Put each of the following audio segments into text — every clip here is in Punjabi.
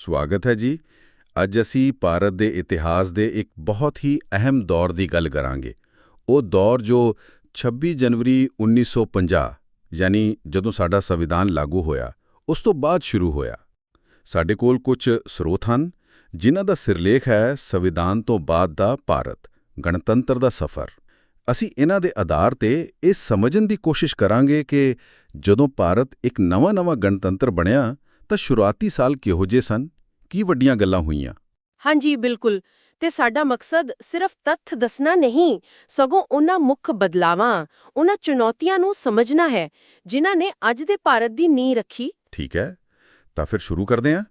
ਸਵਾਗਤ ਹੈ ਜੀ। ਅੱਜ ਅਸੀਂ ਭਾਰਤ ਦੇ ਇਤਿਹਾਸ ਦੇ ਇੱਕ ਬਹੁਤ ਹੀ ਅਹਿਮ ਦੌਰ ਦੀ ਗੱਲ ਕਰਾਂਗੇ। ਉਹ ਦੌਰ ਜੋ 26 ਜਨਵਰੀ 1950 ਯਾਨੀ ਜਦੋਂ ਸਾਡਾ ਸੰਵਿਧਾਨ ਲਾਗੂ ਹੋਇਆ, ਉਸ ਤੋਂ ਬਾਅਦ ਸ਼ੁਰੂ ਹੋਇਆ। ਸਾਡੇ ਕੋਲ ਕੁਝ ਸਰੋਤ ਹਨ, ਜਿਨ੍ਹਾਂ ਦਾ ਸਿਰਲੇਖ ਹੈ ਸੰਵਿਧਾਨ ਤੋਂ ਬਾਅਦ ਦਾ ਭਾਰਤ, ਗਣਤੰਤਰ ਦਾ ਸਫ਼ਰ। ਅਸੀਂ ਇਹਨਾਂ ਦੇ ਆਧਾਰ ਤੇ ਇਹ ਸਮਝਣ ਦੀ ਕੋਸ਼ਿਸ਼ ਕਰਾਂਗੇ ਕਿ ਜਦੋਂ ਭਾਰਤ ਇੱਕ ਨਵਾਂ-ਨਵਾਂ ਗਣਤੰਤਰ ਬਣਿਆ ਤਾਂ ਸ਼ੁਰੂਆਤੀ ਸਾਲ ਕਿਹੋ ਜਿਹੇ ਸਨ? ਕੀ ਵੱਡੀਆਂ ਗੱਲਾਂ ਹੋਈਆਂ? ਹਾਂਜੀ ਬਿਲਕੁਲ। ਤੇ ਸਾਡਾ ਮਕਸਦ ਸਿਰਫ ਤੱਥ ਦੱਸਣਾ ਨਹੀਂ ਸਗੋਂ ਉਹਨਾਂ ਮੁੱਖ ਬਦਲਾਵਾਂ ਉਹਨਾਂ ਚੁਣੌਤੀਆਂ ਨੂੰ ਸਮਝਣਾ ਹੈ ਜਿਨ੍ਹਾਂ ਨੇ ਅੱਜ ਦੇ ਭਾਰਤ ਦੀ ਨੀਂਹ ਰੱਖੀ। ਠੀਕ ਹੈ। ਤਾਂ ਫਿਰ ਸ਼ੁਰੂ ਕਰਦੇ ਹਾਂ।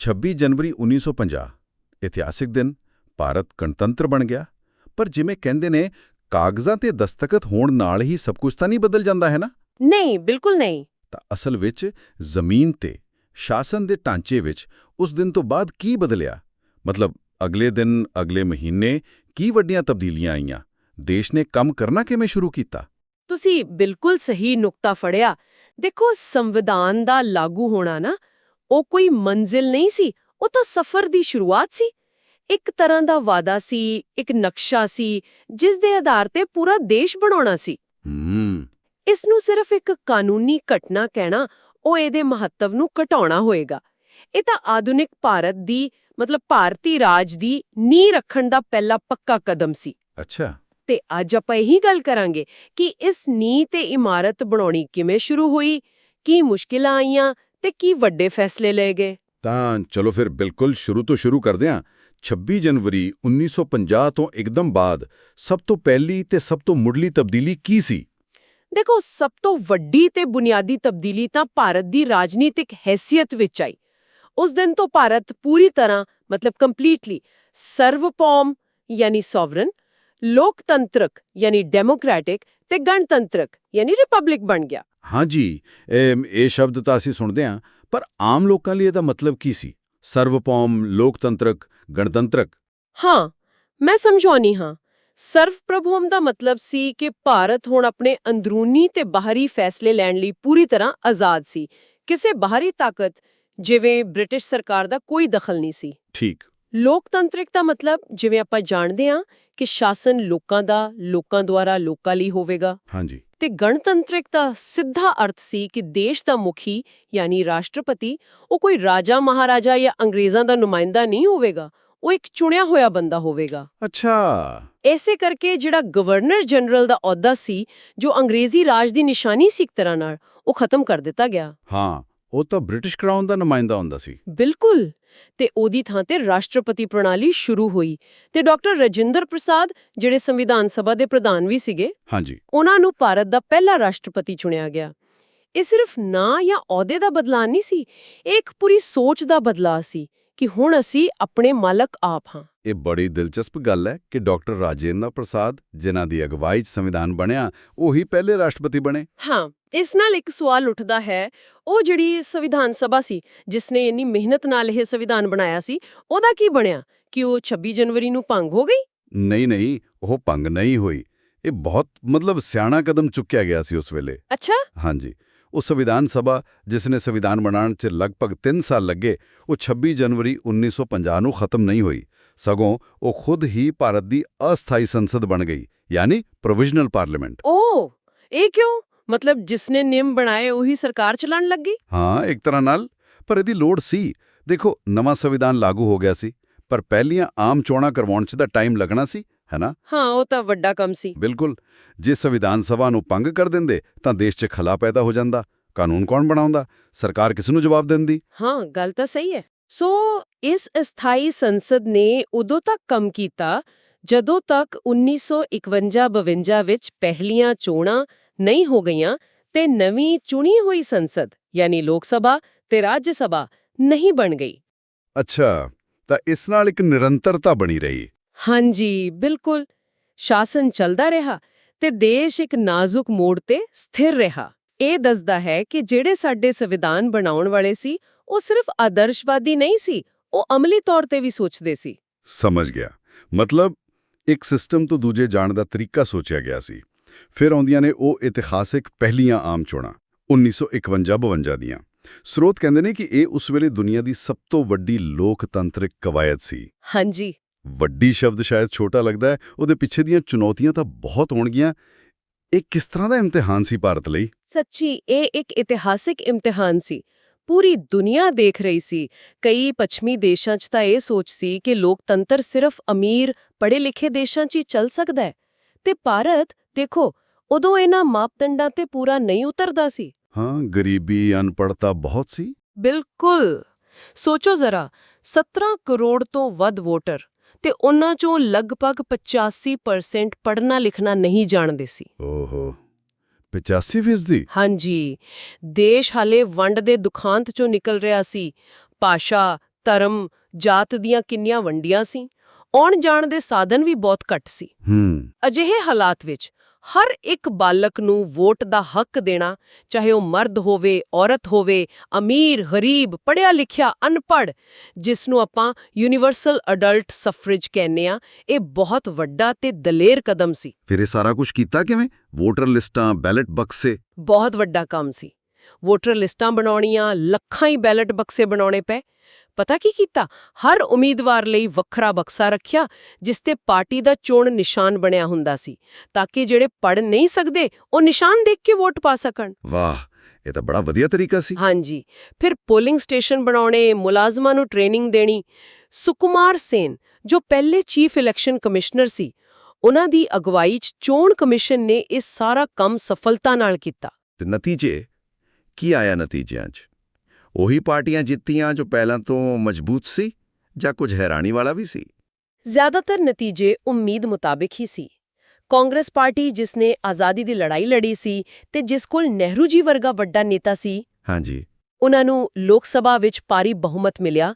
26 ਜਨਵਰੀ 1950 ਇਤਿਹਾਸਿਕ ਦਿਨ ਭਾਰਤ ਗਣਤੰਤਰ ਬਣ ਗਿਆ। ਪਰ ਜਿਵੇਂ ਕਹਿੰਦੇ ਨੇ ਕਾਗਜ਼ਾਂ ਤੇ ਦਸਤਖਤ ਹੋਣ ਨਾਲ ਹੀ ਸਭ ਕੁਝ ਤਾਂ ਨਹੀਂ ਬਦਲ ਜਾਂਦਾ ਹੈ ਨਾ? ਨਹੀਂ ਬਿਲਕੁਲ ਨਹੀਂ। ਤਾਂ ਅਸਲ ਵਿੱਚ ਜ਼ਮੀਨ ਤੇ ਸ਼ਾਸਨ ਦੇ ਢਾਂਚੇ ਵਿੱਚ ਉਸ ਦਿਨ ਤੋਂ ਬਾਅਦ ਕੀ ਬਦਲਿਆ? ਮਤਲਬ ਅਗਲੇ ਦਿਨ ਅਗਲੇ ਮਹੀਨੇ ਕੀ ਵੱਡੀਆਂ ਤਬਦੀਲੀਆਂ ਆਈਆਂ? ਦੇਸ਼ ਨੇ ਕੰਮ ਕਰਨਾ ਕਿਵੇਂ ਸ਼ੁਰੂ ਕੀਤਾ? ਤੁਸੀਂ ਬਿਲਕੁਲ ਸਹੀ ਨੁਕਤਾ ਫੜਿਆ। ਦੇਖੋ ਸੰਵਿਧਾਨ ਦਾ ਲਾਗੂ ਹੋਣਾ ਨਾ ਉਹ ਕੋਈ ਮੰਜ਼ਿਲ ਨਹੀਂ ਸੀ ਉਹ ਤਾਂ ਸਫ਼ਰ ਦੀ ਸ਼ੁਰੂਆਤ ਸੀ। ਇੱਕ ਤਰ੍ਹਾਂ ਦਾ ਵਾਦਾ ਸੀ ਇੱਕ ਨਕਸ਼ਾ ਸੀ ਜਿਸ ਦੇ ਆਧਾਰ ਤੇ ਪੂਰਾ ਦੇਸ਼ ਬਣਾਉਣਾ ਸੀ। ਹੂੰ। ਇਸ ਨੂੰ ਸਿਰਫ ਇੱਕ ਕਾਨੂੰਨੀ ਘਟਨਾ ਕਹਿਣਾ ਉਹ ਇਹਦੇ ਮਹੱਤਵ ਨੂੰ ਘਟਾਉਣਾ ਹੋਏਗਾ। ਇਹ ਤਾਂ ਆਧੁਨਿਕ ਭਾਰਤ ਦੀ ਮਤਲਬ ਭਾਰਤੀ ਰਾਜ ਦੀ ਨੀਂਹ ਰੱਖਣ ਦਾ ਪਹਿਲਾ ਪੱਕਾ ਕਦਮ ਸੀ। ਅੱਛਾ। ਤੇ ਅੱਜ ਆਪਾਂ ਇਹੀ ਗੱਲ ਕਰਾਂਗੇ ਕਿ ਇਸ ਨੀਂਹ ਤੇ ਇਮਾਰਤ ਬਣਾਉਣੀ ਕਿਵੇਂ ਸ਼ੁਰੂ ਹੋਈ ਕੀ ਮੁਸ਼ਕਿਲਾਂ ਆਈਆਂ ਤੇ ਕੀ ਵੱਡੇ ਫੈਸਲੇ ਲਏ ਗਏ। ਤਾਂ ਚਲੋ ਫਿਰ ਬਿਲਕੁਲ ਸ਼ੁਰੂ ਤੋਂ ਸ਼ੁਰੂ ਕਰਦੇ ਹਾਂ 26 ਜਨਵਰੀ 1950 ਤੋਂ ਇੱਕਦਮ ਬਾਅਦ ਸਭ ਤੋਂ ਪਹਿਲੀ ਤੇ ਸਭ ਤੋਂ ਮੁੱਢਲੀ ਤਬਦੀਲੀ ਕੀ ਸੀ? ਦੇਖੋ ਸਭ ਤੋਂ ਵੱਡੀ ਤੇ ਬੁਨਿਆਦੀ ਤਬਦੀਲੀ ਤਾਂ ਭਾਰਤ ਦੀ ਰਾਜਨੀਤਿਕ ਹੈਸੀਅਤ ਵਿੱਚ ਆਈ। ਉਸ ਦਿਨ ਤੋਂ ਭਾਰਤ ਪੂਰੀ ਤਰ੍ਹਾਂ ਮਤਲਬ ਕੰਪਲੀਟਲੀ ਸਰਵਭੌਮ ਯਾਨੀ ਸੋਵਰਨ ਲੋਕਤੰਤਰਕ ਯਾਨੀ ਡੈਮੋਕ੍ਰੈਟਿਕ ਤੇ ਗਣਤੰਤਰਕ ਯਾਨੀ ਰਿਪਬਲਿਕ ਬਣ ਗਿਆ। ਹਾਂਜੀ ਇਹ ਇਹ ਸ਼ਬਦ ਤਾਂ ਅਸੀਂ ਸੁਣਦੇ ਹਾਂ ਪਰ ਆਮ ਲੋਕਾਂ ਲਈ ਇਹਦਾ ਮਤਲਬ ਕੀ ਸੀ? ਸਰਵਭੌਮ ਲੋਕਤੰਤਰਕ ਗਣਤੰਤਰਕ? ਹਾਂ ਮੈਂ ਸਮਝਾਉਣੀ ਹਾਂ। ਸਰਵਪ੍ਰਭੂਮ ਦਾ ਮਤਲਬ ਸੀ ਕਿ ਭਾਰਤ ਹੁਣ ਆਪਣੇ ਅੰਦਰੂਨੀ ਤੇ ਬਾਹਰੀ ਫੈਸਲੇ ਲੈਣ ਲਈ ਪੂਰੀ ਤਰ੍ਹਾਂ ਆਜ਼ਾਦ ਸੀ। ਕਿਸੇ ਬਾਹਰੀ ਤਾਕਤ ਜਿਵੇਂ ਬ੍ਰਿਟਿਸ਼ ਸਰਕਾਰ ਦਾ ਕੋਈ ਦਖਲ ਨਹੀਂ ਸੀ। ਠੀਕ। ਲੋਕਤੰਤਰਿਕ ਦਾ ਮਤਲਬ ਜਿਵੇਂ ਆਪਾਂ ਜਾਣਦੇ ਹਾਂ ਕਿ ਸ਼ਾਸਨ ਲੋਕਾਂ ਦਾ ਲੋਕਾਂ ਦੁਆਰਾ ਲੋਕਾਂ ਲਈ ਹੋਵੇਗਾ। ਹਾਂਜੀ। ਤੇ ਗਣਤੰਤਰਿਕ ਦਾ ਸਿੱਧਾ ਅਰਥ ਸੀ ਕਿ ਦੇਸ਼ ਦਾ ਮੁਖੀ ਯਾਨੀ ਰਾਸ਼ਟਰਪਤੀ ਉਹ ਕੋਈ ਰਾਜਾ ਮਹਾਰਾਜਾ ਜਾਂ ਅੰਗਰੇਜ਼ਾਂ ਦਾ ਨੁਮਾਇੰਦਾ ਨਹੀਂ ਹੋਵੇਗਾ। ਉਹ ਇੱਕ ਚੁਣਿਆ ਹੋਇਆ ਬੰਦਾ ਹੋਵੇਗਾ। ਅੱਛਾ। ਐਸੇ ਕਰਕੇ ਜਿਹੜਾ ਗਵਰਨਰ ਜਨਰਲ ਦਾ ਅਹੁਦਾ ਸੀ ਜੋ ਅੰਗਰੇਜ਼ੀ ਰਾਜ ਦੀ ਨਿਸ਼ਾਨੀ ਸੀ ਇੱਕ ਤਰ੍ਹਾਂ ਨਾਲ ਉਹ ਖਤਮ ਕਰ ਦਿੱਤਾ ਗਿਆ। ਹਾਂ ਉਹ ਤਾਂ ਬ੍ਰਿਟਿਸ਼ ਕਰਾਊਨ ਦਾ ਨੁਮਾਇੰਦਾ ਹੁੰਦਾ ਸੀ। ਬਿਲਕੁਲ। ਤੇ ਉਹਦੀ ਥਾਂ ਤੇ ਰਾਸ਼ਟਰਪਤੀ ਪ੍ਰਣਾਲੀ ਸ਼ੁਰੂ ਹੋਈ। ਤੇ ਡਾਕਟਰ ਰਜਿੰਦਰ ਪ੍ਰਸਾਦ ਜਿਹੜੇ ਸੰਵਿਧਾਨ ਸਭਾ ਦੇ ਪ੍ਰਧਾਨ ਵੀ ਸੀਗੇ ਹਾਂਜੀ। ਉਹਨਾਂ ਨੂੰ ਭਾਰਤ ਦਾ ਪਹਿਲਾ ਰਾਸ਼ਟਰਪਤੀ ਚੁਣਿਆ ਗਿਆ। ਇਹ ਸਿਰਫ ਨਾਂ ਜਾਂ ਅਹੁਦੇ ਦਾ ਬਦਲਾਅ ਨਹੀਂ ਸੀ ਇਹ ਇੱਕ ਪੂਰੀ ਸੋਚ ਦਾ ਬਦਲਾਅ ਸੀ। ਕਿ ਹੁਣ ਅਸੀਂ ਆਪਣੇ ਮਾਲਕ ਆਪ ਹਾਂ। ਇਹ ਬੜੀ ਦਿਲਚਸਪ ਗੱਲ ਹੈ ਕਿ ਡਾਕਟਰ ਰਾਜੇਂਦਰ ਪ੍ਰਸਾਦ ਜਿਨ੍ਹਾਂ ਦੀ ਅਗਵਾਈ 'ਚ ਸੰਵਿਧਾਨ ਬਣਿਆ ਉਹੀ ਪਹਿਲੇ ਰਾਸ਼ਟਰਪਤੀ ਬਣੇ। ਹਾਂ ਇਸ ਨਾਲ ਇੱਕ ਸਵਾਲ ਉੱਠਦਾ ਹੈ ਉਹ ਜਿਹੜੀ ਸੰਵਿਧਾਨ ਸਭਾ ਸੀ ਜਿਸ ਨੇ ਇੰਨੀ ਮਿਹਨਤ ਨਾਲ ਇਹ ਸੰਵਿਧਾਨ ਬਣਾਇਆ ਸੀ ਉਹਦਾ ਕੀ ਬਣਿਆ? ਕਿ ਉਹ 26 ਜਨਵਰੀ ਨੂੰ ਭੰਗ ਹੋ ਗਈ? ਨਹੀਂ ਨਹੀਂ ਉਹ ਭੰਗ ਨਹੀਂ ਹੋਈ। ਇਹ ਬਹੁਤ ਮਤਲਬ ਸਿਆਣਾ ਕਦਮ ਚੁੱਕਿਆ ਗਿਆ ਸੀ ਉਸ ਵੇਲੇ। ਅੱਛਾ। ਹਾਂਜੀ। ਉਹ ਸੰਵਿਧਾਨ ਸਭਾ ਜਿਸ ਨੇ ਸੰਵਿਧਾਨ ਬਣਾਉਣ 'ਚ ਲਗਭਗ 3 ਸਾਲ ਲੱਗੇ ਉਹ 26 ਜਨਵਰੀ 1950 ਨੂੰ ਖਤਮ ਨਹੀਂ ਹੋਈ ਸਗੋਂ ਉਹ ਖੁਦ ਹੀ ਭਾਰਤ ਦੀ ਅਸਥਾਈ ਸੰਸਦ ਬਣ ਗਈ ਯਾਨੀ ਪ੍ਰੋਵੀਜ਼ਨਲ ਪਾਰਲੀਮੈਂਟ ਓ ਇਹ ਕਿਉਂ ਮਤਲਬ ਜਿਸ ਨੇ ਨਿਯਮ ਬਣਾਏ ਉਹੀ ਸਰਕਾਰ ਚਲਾਉਣ ਲੱਗੀ ਹਾਂ ਇੱਕ ਤਰ੍ਹਾਂ ਨਾਲ ਪਰ ਇਹਦੀ ਲੋੜ ਸੀ ਦੇਖੋ ਨਵਾਂ ਸੰਵਿਧਾਨ ਲਾਗੂ ਹੋ ਗਿਆ ਸੀ ਪਰ ਪਹਿਲੀਆਂ ਆਮ ਚੋਣਾਂ ਕਰਵਾਉਣ 'ਚ ਤਾਂ ਟਾਈਮ ਲੱਗਣਾ ਸੀ ਹੈਨਾ ਹਾਂ ਉਹ ਤਾਂ ਵੱਡਾ ਕੰਮ ਸੀ। ਬਿਲਕੁਲ। ਜੇ ਸੰਵਿਧਾਨ ਸਭਾ ਨੂੰ ਭੰਗ ਕਰ ਦਿੰਦੇ ਤਾਂ ਦੇਸ਼ 'ਚ ਖਲਾ ਪੈਦਾ ਹੋ ਜਾਂਦਾ। ਕਾਨੂੰਨ ਕੌਣ ਬਣਾਉਂਦਾ? ਸਰਕਾਰ ਕਿਸ ਨੂੰ ਜਵਾਬ ਦਿੰਦੀ? ਹਾਂ ਗੱਲ ਤਾਂ ਸਹੀ ਹੈ। ਸੋ ਇਸ ਅਸਥਾਈ ਸੰਸਦ ਨੇ ਉਦੋਂ ਤੱਕ ਕੰਮ ਕੀਤਾ ਜਦੋਂ ਤੱਕ 1951-52 ਵਿੱਚ ਪਹਿਲੀਆਂ ਚੋਣਾਂ ਨਹੀਂ ਹੋ ਗਈਆਂ ਤੇ ਨਵੀਂ ਚੁਣੀ ਹੋਈ ਸੰਸਦ ਯਾਨੀ ਲੋਕ ਸਭਾ ਤੇ ਰਾਜ ਸਭਾ ਨਹੀਂ ਬਣ ਗਈ। ਅੱਛਾ ਤਾਂ ਇਸ ਨਾਲ ਇੱਕ ਨਿਰੰਤਰਤਾ ਬਣੀ ਰਹੀ। ਹਾਂਜੀ ਬਿਲਕੁਲ। ਸ਼ਾਸਨ ਚੱਲਦਾ ਰਿਹਾ ਤੇ ਦੇਸ਼ ਇੱਕ ਨਾਜ਼ੁਕ ਮੋੜ ਤੇ ਸਥਿਰ ਰਿਹਾ। ਇਹ ਦੱਸਦਾ ਹੈ ਕਿ ਜਿਹੜੇ ਸਾਡੇ ਸੰਵਿਧਾਨ ਬਣਾਉਣ ਵਾਲੇ ਸੀ ਉਹ ਸਿਰਫ ਆਦਰਸ਼ਵਾਦੀ ਨਹੀਂ ਸੀ ਉਹ ਅਮਲੀ ਤੌਰ ਤੇ ਵੀ ਸੋਚਦੇ ਸੀ। ਸਮਝ ਗਿਆ। ਮਤਲਬ ਇੱਕ ਸਿਸਟਮ ਤੋਂ ਦੂਜੇ ਜਾਣ ਦਾ ਤਰੀਕਾ ਸੋਚਿਆ ਗਿਆ ਸੀ। ਫਿਰ ਆਉਂਦੀਆਂ ਨੇ ਉਹ ਇਤਿਹਾਸਿਕ ਪਹਿਲੀਆਂ ਆਮ ਚੋਣਾਂ 1951-52 ਦੀਆਂ। ਸਰੋਤ ਕਹਿੰਦੇ ਨੇ ਕਿ ਇਹ ਉਸ ਵੇਲੇ ਦੁਨੀਆ ਦੀ ਸਭ ਤੋਂ ਵੱਡੀ ਲੋਕਤੰਤਰਿਕ ਕਵਾਇਦ ਸੀ। ਹਾਂਜੀ। ਵੱਡੀ ਸ਼ਬਦ ਸ਼ਾਇਦ ਛੋਟਾ ਲੱਗਦਾ ਹੈ ਉਹਦੇ ਪਿੱਛੇ ਦੀਆਂ ਚੁਣੌਤੀਆਂ ਤਾਂ ਬਹੁਤ ਹੋਣਗੀਆਂ। ਇਹ ਕਿਸ ਤਰ੍ਹਾਂ ਦਾ ਇਮਤਿਹਾਨ ਸੀ ਭਾਰਤ ਲਈ? ਸੱਚੀ ਇਹ ਇੱਕ ਇਤਿਹਾਸਿਕ ਇਮਤਿਹਾਨ ਸੀ। ਪੂਰੀ ਦੁਨੀਆ ਦੇਖ ਰਹੀ ਸੀ। ਕਈ ਪੱਛਮੀ ਦੇਸ਼ਾਂ 'ਚ ਤਾਂ ਇਹ ਸੋਚ ਸੀ ਕਿ ਲੋਕਤੰਤਰ ਸਿਰਫ ਅਮੀਰ ਪੜ੍ਹੇ ਲਿਖੇ ਦੇਸ਼ਾਂ 'ਚ ਹੀ ਚੱਲ ਸਕਦਾ ਹੈ। ਤੇ ਭਾਰਤ ਦੇਖੋ ਉਦੋਂ ਇਹਨਾਂ ਮਾਪਦੰਡਾਂ ਤੇ ਪੂਰਾ ਨਹੀਂ ਉਤਰਦਾ ਸੀ। ਹਾਂ ਗਰੀਬੀ ਅਨਪੜਤਾ ਬਹੁਤ ਸੀ। ਬਿਲਕੁਲ। ਸੋਚੋ ਜ਼ਰਾ 17 ਕਰੋੜ ਤੋਂ ਵੱਧ ਵੋਟਰ ਤੇ ਉਹਨਾਂ ਚੋਂ ਲਗਭਗ 85% ਪੜ੍ਹਨਾ ਲਿਖਣਾ ਨਹੀਂ ਜਾਣਦੇ ਸੀ। ਓਹੋ 85 ਫੀਸਦੀ? ਹਾਂਜੀ ਦੇਸ਼ ਹਾਲੇ ਵੰਡ ਦੇ ਦੁਖਾਂਤ ਚੋਂ ਨਿਕਲ ਰਿਹਾ ਸੀ। ਭਾਸ਼ਾ ਧਰਮ ਜਾਤ ਦੀਆਂ ਕਿੰਨੀਆਂ ਵੰਡੀਆਂ ਸੀ। ਆਉਣ ਜਾਣ ਦੇ ਸਾਧਨ ਵੀ ਬਹੁਤ ਘੱਟ ਸੀ। ਹੂੰ। ਅਜਿਹੇ ਹਾਲਾਤ ਵਿੱਚ ਹਰ ਇੱਕ ਬਾਲਕ ਨੂੰ ਵੋਟ ਦਾ ਹੱਕ ਦੇਣਾ ਚਾਹੇ ਉਹ ਮਰਦ ਹੋਵੇ ਔਰਤ ਹੋਵੇ ਅਮੀਰ ਗਰੀਬ ਪੜ੍ਹਿਆ ਲਿਖਿਆ ਅਨਪੜ੍ਹ ਜਿਸ ਨੂੰ ਆਪਾਂ ਯੂਨੀਵਰਸਲ ਅਡਲਟ ਸਫਰੇਜ ਕਹਿੰਦੇ ਆ ਇਹ ਬਹੁਤ ਵੱਡਾ ਤੇ ਦਲੇਰ ਕਦਮ ਸੀ। ਫਿਰ ਇਹ ਸਾਰਾ ਕੁਝ ਕੀਤਾ ਕਿਵੇਂ? ਵੋਟਰ ਲਿਸਟਾਂ ਬੈਲਟ ਬਕਸੇ ਬਹੁਤ ਵੱਡਾ ਕੰਮ ਸੀ। ਵੋਟਰ ਲਿਸਟਾਂ ਬਣਾਉਣੀਆਂ ਲੱਖਾਂ ਹੀ ਬੈਲਟ ਬਕਸੇ ਬਣਾਉਣੇ ਪਏ। ਪਤਾ ਕੀ ਕੀਤਾ? ਹਰ ਉਮੀਦਵਾਰ ਲਈ ਵੱਖਰਾ ਬਕਸਾ ਰੱਖਿਆ ਜਿਸ ਤੇ ਪਾਰਟੀ ਦਾ ਚੋਣ ਨਿਸ਼ਾਨ ਬਣਿਆ ਹੁੰਦਾ ਸੀ ਤਾਂ ਕਿ ਜਿਹੜੇ ਪੜ ਨਹੀਂ ਸਕਦੇ ਉਹ ਨਿਸ਼ਾਨ ਦੇਖ ਕੇ ਵੋਟ ਪਾ ਸਕਣ। ਵਾਹ! ਇਹ ਤਾਂ ਬੜਾ ਵਧੀਆ ਤਰੀਕਾ ਸੀ। ਹਾਂਜੀ। ਫਿਰ ਪੋਲਿੰਗ ਸਟੇਸ਼ਨ ਬਣਾਉਣੇ ਮੁਲਾਜ਼ਮਾਂ ਨੂੰ ਟ੍ਰੇਨਿੰਗ ਦੇਣੀ। ਸੁਕੁਮਾਰ ਸੇਨ ਜੋ ਪਹਿਲੇ ਚੀਫ ਇਲੈਕਸ਼ਨ ਕਮਿਸ਼ਨਰ ਸੀ ਉਹਨਾਂ ਦੀ ਅਗਵਾਈ 'ਚ ਚੋਣ ਕਮਿਸ਼ਨ ਨੇ ਇਹ ਸਾਰਾ ਕੰਮ ਸਫਲਤਾ ਨਾਲ ਕੀਤਾ। ਤੇ ਨਤੀਜੇ? ਕੀ ਆਇਆ ਨਤੀਜਿਆਂ 'ਚ? ਉਹੀ ਪਾਰਟੀਆਂ ਜਿੱਤੀਆਂ ਜੋ ਪਹਿਲਾਂ ਤੋਂ ਮਜ਼ਬੂਤ ਸੀ ਜਾਂ ਕੁਝ ਹੈਰਾਨੀ ਵਾਲਾ ਵੀ ਸੀ? ਜ਼ਿਆਦਾਤਰ ਨਤੀਜੇ ਉਮੀਦ ਮੁਤਾਬਿਕ ਹੀ ਸੀ। ਕਾਂਗਰਸ ਪਾਰਟੀ ਜਿਸ ਨੇ ਆਜ਼ਾਦੀ ਦੀ ਲੜਾਈ ਲੜੀ ਸੀ ਤੇ ਜਿਸ ਕੋਲ ਨਹਿਰੂ ਜੀ ਵਰਗਾ ਵੱਡਾ ਨੇਤਾ ਸੀ ਹਾਂਜੀ। ਉਹਨਾਂ ਨੂੰ ਲੋਕ ਸਭਾ ਵਿੱਚ ਭਾਰੀ ਬਹੁਮਤ ਮਿਲਿਆ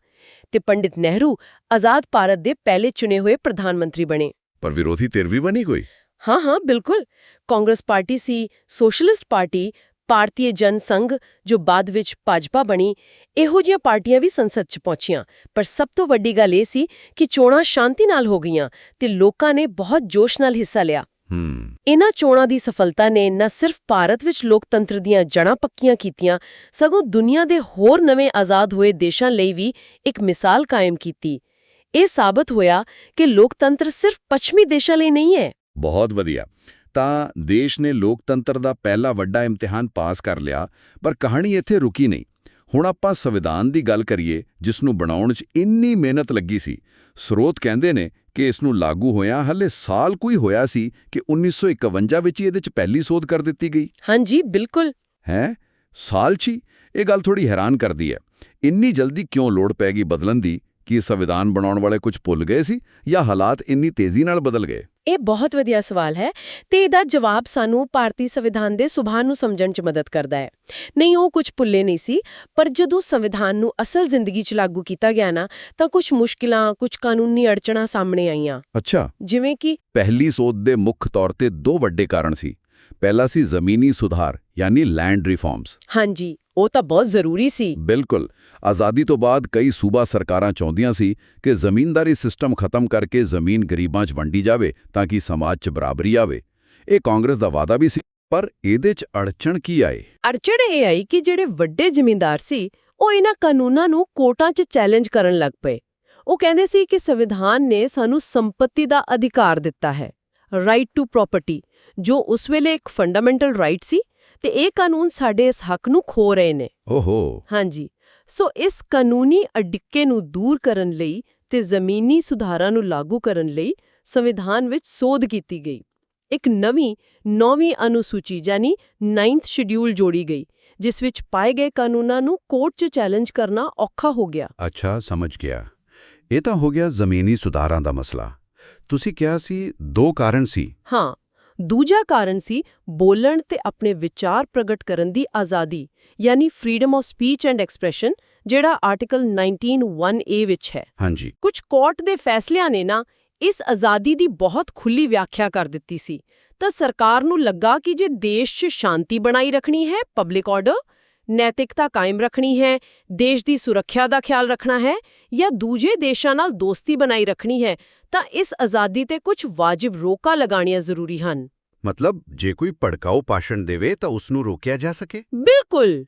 ਤੇ ਪੰਡਿਤ ਨਹਿਰੂ ਆਜ਼ਾਦ ਭਾਰਤ ਦੇ ਪਹਿਲੇ ਚੁਣੇ ਹੋਏ ਪ੍ਰਧਾਨ ਮੰਤਰੀ ਬਣੇ। ਪਰ ਵਿਰੋਧੀ ਧਿਰ ਵੀ ਬਣੀ ਕੋਈ? ਹਾਂ ਹਾਂ ਬਿਲਕੁਲ। ਕਾਂਗਰਸ ਪਾਰਟੀ ਸੀ ਸੋਸ਼ਲਿਸਟ ਪਾਰਟੀ ਭਾਰਤੀ ਜਨ ਸੰਘ ਜੋ ਬਾਅਦ ਵਿੱਚ ਭਾਜਪਾ ਬਣੀ ਇਹੋ ਜਿਹੀਆਂ ਪਾਰਟੀਆਂ ਵੀ ਸੰਸਦ 'ਚ ਪਹੁੰਚੀਆਂ। ਪਰ ਸਭ ਤੋਂ ਵੱਡੀ ਗੱਲ ਇਹ ਸੀ ਕਿ ਚੋਣਾਂ ਸ਼ਾਂਤੀ ਨਾਲ ਹੋ ਗਈਆਂ ਤੇ ਲੋਕਾਂ ਨੇ ਬਹੁਤ ਜੋਸ਼ ਨਾਲ ਹਿੱਸਾ ਲਿਆ। ਇਨ੍ਹਾਂ ਚੋਣਾਂ ਦੀ ਸਫਲਤਾ ਨੇ ਨਾ ਸਿਰਫ ਭਾਰਤ ਵਿੱਚ ਲੋਕਤੰਤਰ ਦੀਆਂ ਜੜ੍ਹਾਂ ਪੱਕੀਆਂ ਕੀਤੀਆਂ ਸਗੋਂ ਦੁਨੀਆ ਦੇ ਹੋਰ ਨਵੇਂ ਆਜ਼ਾਦ ਹੋਏ ਦੇਸ਼ਾਂ ਲਈ ਵੀ ਇੱਕ ਮਿਸਾਲ ਕਾਇਮ ਕੀਤੀ। ਇਹ ਸਾਬਤ ਹੋਇਆ ਕਿ ਲੋਕਤੰਤਰ ਸਿਰਫ ਪੱਛਮੀ ਦੇਸ਼ਾਂ ਲਈ ਨਹੀਂ ਹੈ। ਬਹੁਤ ਵਧੀਆ। ਤਾਂ ਦੇਸ਼ ਨੇ ਲੋਕਤੰਤਰ ਦਾ ਪਹਿਲਾ ਵੱਡਾ ਇਮਤਿਹਾਨ ਪਾਸ ਕਰ ਲਿਆ ਪਰ ਕਹਾਣੀ ਇੱਥੇ ਰੁਕੀ ਨਹੀਂ। ਹੁਣ ਆਪਾਂ ਸੰਵਿਧਾਨ ਦੀ ਗੱਲ ਕਰੀਏ ਜਿਸ ਨੂੰ ਬਣਾਉਣ 'ਚ ਇੰਨੀ ਮਿਹਨਤ ਲੱਗੀ ਸੀ। ਸਰੋਤ ਕਹਿੰਦੇ ਨੇ ਕਿ ਇਸ ਨੂੰ ਲਾਗੂ ਹੋਇਆ ਹਲੇ ਸਾਲ ਕੋਈ ਹੋਇਆ ਸੀ ਕਿ 1951 ਵਿੱਚ ਹੀ ਇਹਦੇ 'ਚ ਪਹਿਲੀ ਸੋਧ ਕਰ ਦਿੱਤੀ ਗਈ। ਹਾਂਜੀ ਬਿਲਕੁਲ। ਹੈ? ਸਾਲ 'ਚ ਇਹ ਗੱਲ ਥੋੜੀ ਹੈਰਾਨ ਕਰਦੀ ਹੈ। ਇੰਨੀ ਜਲਦੀ ਕਿਉਂ ਲੋੜ ਪੈ ਗਈ ਬਦਲਣ ਦੀ ਕਿ ਸੰਵਿਧਾਨ ਬਣਾਉਣ ਵਾਲੇ ਕੁਝ ਭੁੱਲ ਗਏ ਸੀ ਜਾਂ ਹਾਲਾਤ ਇੰਨੀ ਤੇਜ਼ੀ ਨਾਲ ਬਦਲ ਗਏ? ਇਹ ਬਹੁਤ ਵਧੀਆ ਸਵਾਲ ਹੈ ਤੇ ਇਹਦਾ ਜਵਾਬ ਸਾਨੂੰ ਭਾਰਤੀ ਸੰਵਿਧਾਨ ਦੇ ਸੁਭਾਅ ਨੂੰ ਸਮਝਣ 'ਚ ਮਦਦ ਕਰਦਾ ਹੈ। ਨਹੀਂ ਉਹ ਕੁਝ ਭੁੱਲੇ ਨਹੀਂ ਸੀ ਪਰ ਜਦੋਂ ਸੰਵਿਧਾਨ ਨੂੰ ਅਸਲ ਜ਼ਿੰਦਗੀ 'ਚ ਲਾਗੂ ਕੀਤਾ ਗਿਆ ਨਾ ਤਾਂ ਕੁਝ ਮੁਸ਼ਕਿਲਾਂ ਕੁਝ ਕਾਨੂੰਨੀ ਅੜਚਣਾਂ ਸਾਹਮਣੇ ਆਈਆਂ। ਅੱਛਾ। ਜਿਵੇਂ ਕਿ ਪਹਿਲੀ ਸੋਧ ਦੇ ਮੁੱਖ ਤੌਰ ਤੇ ਦੋ ਵੱਡੇ ਕਾਰਨ ਸੀ। ਪਹਿਲਾ ਸੀ ਜ਼ਮੀਨੀ ਸੁਧਾਰ ਯਾਨੀ ਲੈਂਡ ਰਿਫਾਰਮਸ ਹਾਂਜੀ। ਉਹ ਤਾਂ ਬਹੁਤ ਜ਼ਰੂਰੀ ਸੀ। ਬਿਲਕੁਲ। ਆਜ਼ਾਦੀ ਤੋਂ ਬਾਅਦ ਕਈ ਸੂਬਾ ਸਰਕਾਰਾਂ ਚਾਹੁੰਦੀਆਂ ਸੀ ਕਿ ਜ਼ਮੀਨਦਾਰੀ ਸਿਸਟਮ ਖਤਮ ਕਰਕੇ ਜ਼ਮੀਨ ਗਰੀਬਾਂ 'ਚ ਵੰਡੀ ਜਾਵੇ ਤਾਂ ਕਿ ਸਮਾਜ 'ਚ ਬਰਾਬਰੀ ਆਵੇ। ਇਹ ਕਾਂਗਰਸ ਦਾ ਵਾਅਦਾ ਵੀ ਸੀ ਪਰ ਇਹਦੇ 'ਚ ਅੜਚਣ ਕੀ ਆਏ? ਅੜਚਣ ਇਹ ਆਈ ਕਿ ਜਿਹੜੇ ਵੱਡੇ ਜ਼ਿਮੀਂਦਾਰ ਸੀ ਉਹ ਇਹਨਾਂ ਕਾਨੂੰਨਾਂ ਨੂੰ ਕੋਰਟਾਂ 'ਚ ਚੈਲੰਜ ਕਰਨ ਲੱਗ ਪਏ। ਉਹ ਕਹਿੰਦੇ ਸੀ ਕਿ ਸੰਵਿਧਾਨ ਨੇ ਸਾਨੂੰ ਸੰਪત્ਤੀ ਦਾ ਅਧਿਕਾਰ ਦਿੱਤਾ ਹੈ। ਰਾਈਟ ਟੂ ਪ੍ਰਾਪਰਟੀ ਜੋ ਉਸ ਵੇਲੇ ਇੱਕ ਫੰਡਾਮੈਂਟਲ ਰਾਈਟ ਸੀ ਤੇ ਇਹ ਕਾਨੂੰਨ ਸਾਡੇ ਇਸ ਹੱਕ ਨੂੰ ਖੋ ਰਹੇ ਨੇ। ਓਹੋ। ਹਾਂਜੀ। ਸੋ ਇਸ ਕਾਨੂੰਨੀ ਅਡਿੱਕੇ ਨੂੰ ਦੂਰ ਕਰਨ ਲਈ ਤੇ ਜ਼ਮੀਨੀ ਸੁਧਾਰਾਂ ਨੂੰ ਲਾਗੂ ਕਰਨ ਲਈ ਸੰਵਿਧਾਨ ਵਿੱਚ ਸੋਧ ਕੀਤੀ ਗਈ। ਇੱਕ ਨਵੀਂ ਨੌਵੀਂ ਅਨੁਸੂਚੀ ਯਾਨੀ 9th ਸ਼ਡਿਊਲ ਜੋੜੀ ਗਈ ਜਿਸ ਵਿੱਚ ਪਾਏ ਗਏ ਕਾਨੂੰਨਾਂ ਨੂੰ ਕੋਰਟ 'ਚ ਚੈਲੰਜ ਕਰਨਾ ਔਖਾ ਹੋ ਗਿਆ। ਅੱਛਾ ਸਮਝ ਗਿਆ। ਇਹ ਤਾਂ ਹੋ ਗਿਆ ਜ਼ਮੀਨੀ ਸੁਧਾਰਾਂ ਦਾ ਮਸਲਾ। ਤੁਸੀਂ ਕਿਹਾ ਸੀ ਦੋ ਕਾਰਨ ਸੀ। ਹਾਂ। ਦੂਜਾ ਕਾਰਨ ਸੀ ਬੋਲਣ ਤੇ ਆਪਣੇ ਵਿਚਾਰ ਪ੍ਰਗਟ ਕਰਨ ਦੀ ਆਜ਼ਾਦੀ ਯਾਨੀ freedom of speech and expression ਜਿਹੜਾ ਆਰਟੀਕਲ 191A ਵਿੱਚ ਹੈ। ਹਾਂਜੀ। ਕੁਝ ਕੋਰਟ ਦੇ ਫੈਸਲਿਆਂ ਨੇ ਨਾ ਇਸ ਆਜ਼ਾਦੀ ਦੀ ਬਹੁਤ ਖੁੱਲੀ ਵਿਆਖਿਆ ਕਰ ਦਿੱਤੀ ਸੀ। ਤਾਂ ਸਰਕਾਰ ਨੂੰ ਲੱਗਾ ਕਿ ਜੇ ਦੇਸ਼ 'ਚ ਸ਼ਾਂਤੀ ਬਣਾਈ ਰੱਖਣੀ ਹੈ ਪਬਲਿਕ ਆਰਡਰ ਨੈਤਿਕਤਾ ਕਾਇਮ ਰੱਖਣੀ ਹੈ ਦੇਸ਼ ਦੀ ਸੁਰੱਖਿਆ ਦਾ ਖਿਆਲ ਰੱਖਣਾ ਹੈ ਜਾਂ ਦੂਜੇ ਦੇਸ਼ਾਂ ਨਾਲ ਦੋਸਤੀ ਬਣਾਈ ਰੱਖਣੀ ਹੈ ਤਾਂ ਇਸ ਆਜ਼ਾਦੀ ਤੇ ਕੁਝ ਵਾਜਿਬ ਰੋਕਾਂ ਲਗਾਉਣੀਆਂ ਜ਼ਰੂਰੀ ਹਨ। ਮਤਲਬ ਜੇ ਕੋਈ ਭੜਕਾਊ ਭਾਸ਼ਣ ਦੇਵੇ ਤਾਂ ਉਸ ਨੂੰ ਰੋਕਿਆ ਜਾ ਸਕੇ? ਬਿਲਕੁਲ!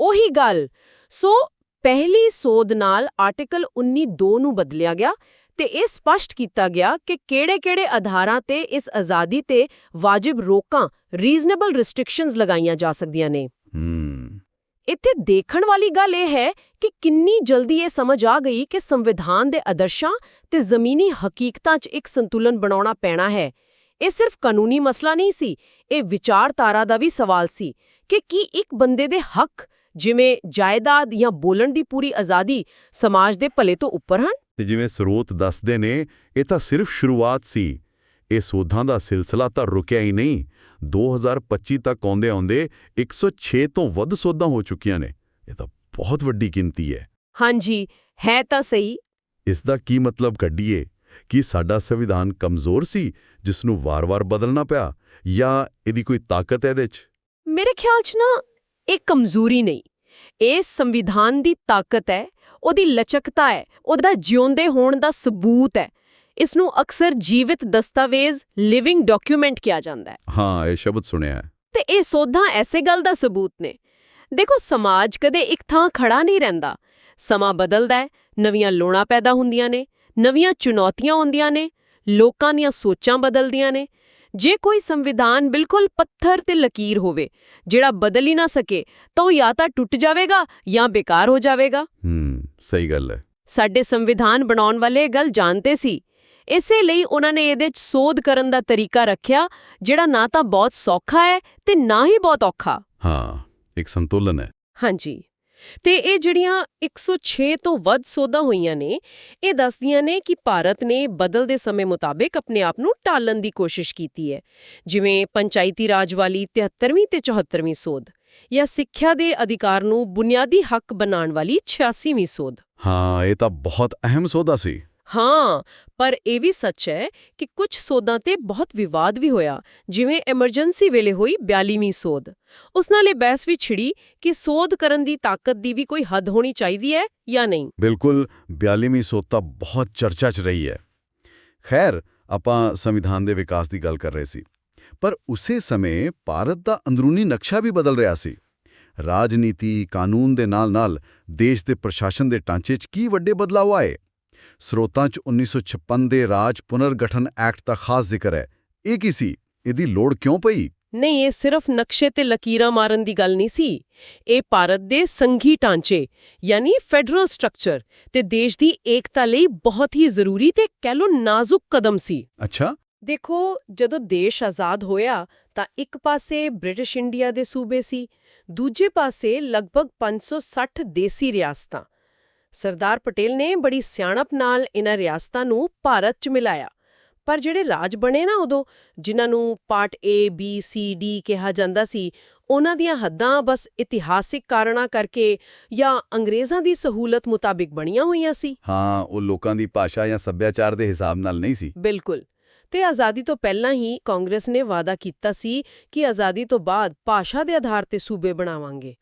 ਉਹੀ ਗੱਲ! ਸੋ ਪਹਿਲੀ ਸੋਧ ਨਾਲ ਆਰਟੀਕਲ 19.2 ਨੂੰ ਬਦਲਿਆ ਗਿਆ ਤੇ ਇਹ ਸਪਸ਼ਟ ਕੀਤਾ ਗਿਆ ਕਿ ਕਿਹੜੇ-ਕਿਹੜੇ ਆਧਾਰਾਂ ਤੇ ਇਸ ਆਜ਼ਾਦੀ ਤੇ ਵਾਜਿਬ ਰੋਕਾਂ ਰੀਜ਼ਨੇਬਲ ਰਿਸਟ੍ਰਿਕਸ਼ਨਸ ਲਗਾਈਆਂ ਜਾ ਸਕਦੀਆਂ ਨੇ। ਹੂੰ। ਇੱਥੇ ਦੇਖਣ ਵਾਲੀ ਗੱਲ ਇਹ ਹੈ ਕਿ ਕਿੰਨੀ ਜਲਦੀ ਇਹ ਸਮਝ ਆ ਗਈ ਕਿ ਸੰਵਿਧਾਨ ਦੇ ਆਦਰਸ਼ਾਂ ਤੇ ਜ਼ਮੀਨੀ ਹਕੀਕਤਾਂ 'ਚ ਇੱਕ ਸੰਤੁਲਨ ਬਣਾਉਣਾ ਪੈਣਾ ਹੈ। ਇਹ ਸਿਰਫ ਕਾਨੂੰਨੀ ਮਸਲਾ ਨਹੀਂ ਸੀ, ਇਹ ਵਿਚਾਰਧਾਰਾ ਦਾ ਵੀ ਸਵਾਲ ਸੀ ਕਿ ਕੀ ਇੱਕ ਬੰਦੇ ਦੇ ਹੱਕ, ਜਿਵੇਂ ਜਾਇਦਾਦ ਜਾਂ ਬੋਲਣ ਦੀ ਪੂਰੀ ਆਜ਼ਾਦੀ ਸਮਾਜ ਦੇ ਭਲੇ ਤੋਂ ਉੱਪਰ ਹਨ? ਤੇ ਜਿਵੇਂ ਸਰੋਤ ਦੱਸਦੇ ਨੇ, ਇਹ ਤਾਂ ਸਿਰਫ ਸ਼ੁਰੂਆਤ ਸੀ। ਇਹ ਸੋਧਾਂ ਦਾ ਸਿਲਸਿਲਾ ਤਾਂ ਰੁਕਿਆ ਹੀ ਨਹੀਂ। 2025 ਤੱਕ ਆਉਂਦੇ ਆਉਂਦੇ 106 ਤੋਂ ਵੱਧ ਸੋਧਾਂ ਹੋ ਚੁੱਕੀਆਂ ਨੇ। ਇਹ ਤਾਂ ਬਹੁਤ ਵੱਡੀ ਗਿਣਤੀ ਹੈ। ਹਾਂਜੀ ਹੈ ਤਾਂ ਸਹੀ। ਇਸ ਦਾ ਕੀ ਮਤਲਬ ਕੱਢੀਏ ਕਿ ਸਾਡਾ ਸੰਵਿਧਾਨ ਕਮਜ਼ੋਰ ਸੀ ਜਿਸ ਨੂੰ ਵਾਰ-ਵਾਰ ਬਦਲਣਾ ਪਿਆ ਜਾਂ ਇਹਦੀ ਕੋਈ ਤਾਕਤ ਹੈ ਇਹਦੇ 'ਚ? ਮੇਰੇ ਖਿਆਲ 'ਚ ਨਾ ਇਹ ਕਮਜ਼ੋਰੀ ਨਹੀਂ। ਇਹ ਸੰਵਿਧਾਨ ਦੀ ਤਾਕਤ ਹੈ ਉਹਦੀ ਲਚਕਤਾ ਹੈ ਉਹਦਾ ਜਿਉਂਦੇ ਹੋਣ ਦਾ ਸਬੂਤ ਹੈ। ਇਸ ਨੂੰ ਅਕਸਰ ਜੀਵਿਤ ਦਸਤਾਵੇਜ਼ ਲਿਵਿੰਗ ਡਾਕੂਮੈਂਟ ਕਿਹਾ ਜਾਂਦਾ ਹੈ। ਹਾਂ ਇਹ ਸ਼ਬਦ ਸੁਣਿਆ ਹੈ। ਤੇ ਇਹ ਸੋਧਾਂ ਐਸੇ ਗੱਲ ਦਾ ਸਬੂਤ ਨੇ। ਦੇਖੋ ਸਮਾਜ ਕਦੇ ਇੱਕ ਥਾਂ ਖੜਾ ਨਹੀਂ ਰਹਿੰਦਾ। ਸਮਾਂ ਬਦਲਦਾ ਹੈ ਨਵੀਆਂ ਲੋੜਾਂ ਪੈਦਾ ਹੁੰਦੀਆਂ ਨੇ ਨਵੀਆਂ ਚੁਣੌਤੀਆਂ ਆਉਂਦੀਆਂ ਨੇ ਲੋਕਾਂ ਦੀਆਂ ਸੋਚਾਂ ਬਦਲਦੀਆਂ ਨੇ। ਜੇ ਕੋਈ ਸੰਵਿਧਾਨ ਬਿਲਕੁਲ ਪੱਥਰ ਤੇ ਲਕੀਰ ਹੋਵੇ ਜਿਹੜਾ ਬਦਲ ਹੀ ਨਾ ਸਕੇ ਤਾਂ ਉਹ ਜਾਂ ਤਾਂ ਟੁੱਟ ਜਾਵੇਗਾ ਜਾਂ ਬੇਕਾਰ ਹੋ ਜਾਵੇਗਾ। ਹੂੰ ਸਹੀ ਗੱਲ ਹੈ। ਸਾਡੇ ਸੰਵਿਧਾਨ ਬਣਾਉਣ ਵਾਲੇ ਇਹ ਗੱਲ ਜਾਣਦੇ ਸੀ। ਇਸੇ ਲਈ ਉਹਨਾਂ ਨੇ ਇਹਦੇ 'ਚ ਸੋਧ ਕਰਨ ਦਾ ਤਰੀਕਾ ਰੱਖਿਆ ਜਿਹੜਾ ਨਾ ਤਾਂ ਬਹੁਤ ਸੌਖਾ ਹੈ ਤੇ ਨਾ ਹੀ ਬਹੁਤ ਔਖਾ। ਹਾਂ ਇੱਕ ਸੰਤੁਲਨ ਹੈ। ਹਾਂਜੀ। ਤੇ ਇਹ ਜਿਹੜੀਆਂ 106 ਤੋਂ ਵੱਧ ਸੋਧਾਂ ਹੋਈਆਂ ਨੇ ਇਹ ਦੱਸਦੀਆਂ ਨੇ ਕਿ ਭਾਰਤ ਨੇ ਬਦਲਦੇ ਸਮੇਂ ਮੁਤਾਬਿਕ ਆਪਣੇ ਆਪ ਨੂੰ ਟਾਲਣ ਦੀ ਕੋਸ਼ਿਸ਼ ਕੀਤੀ ਹੈ। ਜਿਵੇਂ ਪੰਚਾਇਤੀ ਰਾਜ ਵਾਲੀ 73ਵੀਂ ਤੇ 74ਵੀਂ ਸੋਧ ਜਾਂ ਸਿੱਖਿਆ ਦੇ ਅਧਿਕਾਰ ਨੂੰ ਬੁਨਿਆਦੀ ਹੱਕ ਬਣਾਉਣ ਵਾਲੀ 86ਵੀਂ ਸੋਧ। ਹਾਂ ਇਹ ਤਾਂ ਬਹੁਤ ਅਹਿਮ ਸੋਧਾ ਸੀ। ਹਾਂ, ਪਰ ਇਹ ਵੀ ਸੱਚ ਹੈ ਕਿ ਕੁਝ ਸੋਧਾਂ ਤੇ ਬਹੁਤ ਵਿਵਾਦ ਵੀ ਹੋਇਆ, ਜਿਵੇਂ ਐਮਰਜੈਂਸੀ ਵੇਲੇ ਹੋਈ 42ਵੀਂ ਸੋਧ। ਉਸ ਨਾਲ ਇਹ ਬਹਿਸ ਵੀ ਛਿੜੀ ਕਿ ਸੋਧ ਕਰਨ ਦੀ ਤਾਕਤ ਦੀ ਵੀ ਕੋਈ ਹੱਦ ਹੋਣੀ ਚਾਹੀਦੀ ਹੈ ਜਾਂ ਨਹੀਂ। ਬਿਲਕੁਲ 42ਵੀਂ ਸੋਧ ਤਾਂ ਬਹੁਤ ਚਰਚਾ 'ਚ ਰਹੀ ਹੈ। ਖੈਰ, ਆਪਾਂ ਸੰਵਿਧਾਨ ਦੇ ਵਿਕਾਸ ਦੀ ਗੱਲ ਕਰ ਰਹੇ ਸੀ, ਪਰ ਉਸੇ ਸਮੇਂ ਭਾਰਤ ਦਾ ਅੰਦਰੂਨੀ ਨਕਸ਼ਾ ਵੀ ਬਦਲ ਰਿਹਾ ਸੀ। ਰਾਜਨੀਤੀ, ਕਾਨੂੰਨ ਦੇ ਨਾਲ-ਨਾਲ ਦੇਸ਼ ਦੇ ਪ੍ਰਸ਼ਾਸਨ ਦੇ ਢਾਂਚੇ 'ਚ ਕੀ ਵੱਡੇ ਬਦਲਾਅ ਆਏ? ਸਰੋਤਾਂ 'ਚ 1956 ਦੇ ਰਾਜ ਪੁਨਰਗਠਨ ਐਕਟ ਦਾ ਖਾਸ ਜ਼ਿਕਰ ਹੈ। ਇਹ ਕੀ ਸੀ? ਇਹਦੀ ਲੋੜ ਕਿਉਂ ਪਈ? ਨਹੀਂ ਇਹ ਸਿਰਫ ਨਕਸ਼ੇ ਤੇ ਲਕੀਰਾਂ ਮਾਰਨ ਦੀ ਗੱਲ ਨਹੀਂ ਸੀ। ਇਹ ਭਾਰਤ ਦੇ ਸੰਘੀ ਢਾਂਚੇ ਯਾਨੀ ਫੈਡਰਲ ਸਟਰਕਚਰ ਤੇ ਦੇਸ਼ ਦੀ ਏਕਤਾ ਲਈ ਬਹੁਤ ਹੀ ਜ਼ਰੂਰੀ ਤੇ ਕਹਿ ਲੋ ਨਾਜ਼ੁਕ ਕਦਮ ਸੀ। ਅੱਛਾ। ਦੇਖੋ ਜਦੋਂ ਦੇਸ਼ ਆਜ਼ਾਦ ਹੋਇਆ ਤਾਂ ਇੱਕ ਪਾਸੇ ਬ੍ਰਿਟਿਸ਼ ਇੰਡੀਆ ਦੇ ਸੂਬੇ ਸੀ ਦੂਜੇ ਪਾਸੇ ਲਗਭਗ 560 ਦੇਸੀ ਰਿਆਸਤਾਂ। ਸਰਦਾਰ ਪਟੇਲ ਨੇ ਬੜੀ ਸਿਆਣਪ ਨਾਲ ਇਹਨਾਂ ਰਿਆਸਤਾਂ ਨੂੰ ਭਾਰਤ 'ਚ ਮਿਲਾਇਆ। ਪਰ ਜਿਹੜੇ ਰਾਜ ਬਣੇ ਨਾ ਉਦੋਂ ਜਿਨ੍ਹਾਂ ਨੂੰ part A B C D ਕਿਹਾ ਜਾਂਦਾ ਸੀ ਉਹਨਾਂ ਦੀਆਂ ਹੱਦਾਂ ਬਸ ਇਤਿਹਾਸਿਕ ਕਾਰਨਾਂ ਕਰਕੇ ਜਾਂ ਅੰਗਰੇਜ਼ਾਂ ਦੀ ਸਹੂਲਤ ਮੁਤਾਬਿਕ ਬਣੀਆਂ ਹੋਈਆਂ ਸੀ। ਹਾਂ ਉਹ ਲੋਕਾਂ ਦੀ ਭਾਸ਼ਾ ਜਾਂ ਸੱਭਿਆਚਾਰ ਦੇ ਹਿਸਾਬ ਨਾਲ ਨਹੀਂ ਸੀ। ਬਿਲਕੁਲ। ਤੇ ਆਜ਼ਾਦੀ ਤੋਂ ਪਹਿਲਾਂ ਹੀ ਕਾਂਗਰਸ ਨੇ ਵਾਅਦਾ ਕੀਤਾ ਸੀ ਕਿ ਆਜ਼ਾਦੀ ਤੋਂ ਬਾਅਦ ਭਾਸ਼ਾ ਦੇ ਆਧਾਰ ਤੇ ਸੂਬੇ ਬਣਾਵਾਂਗੇ।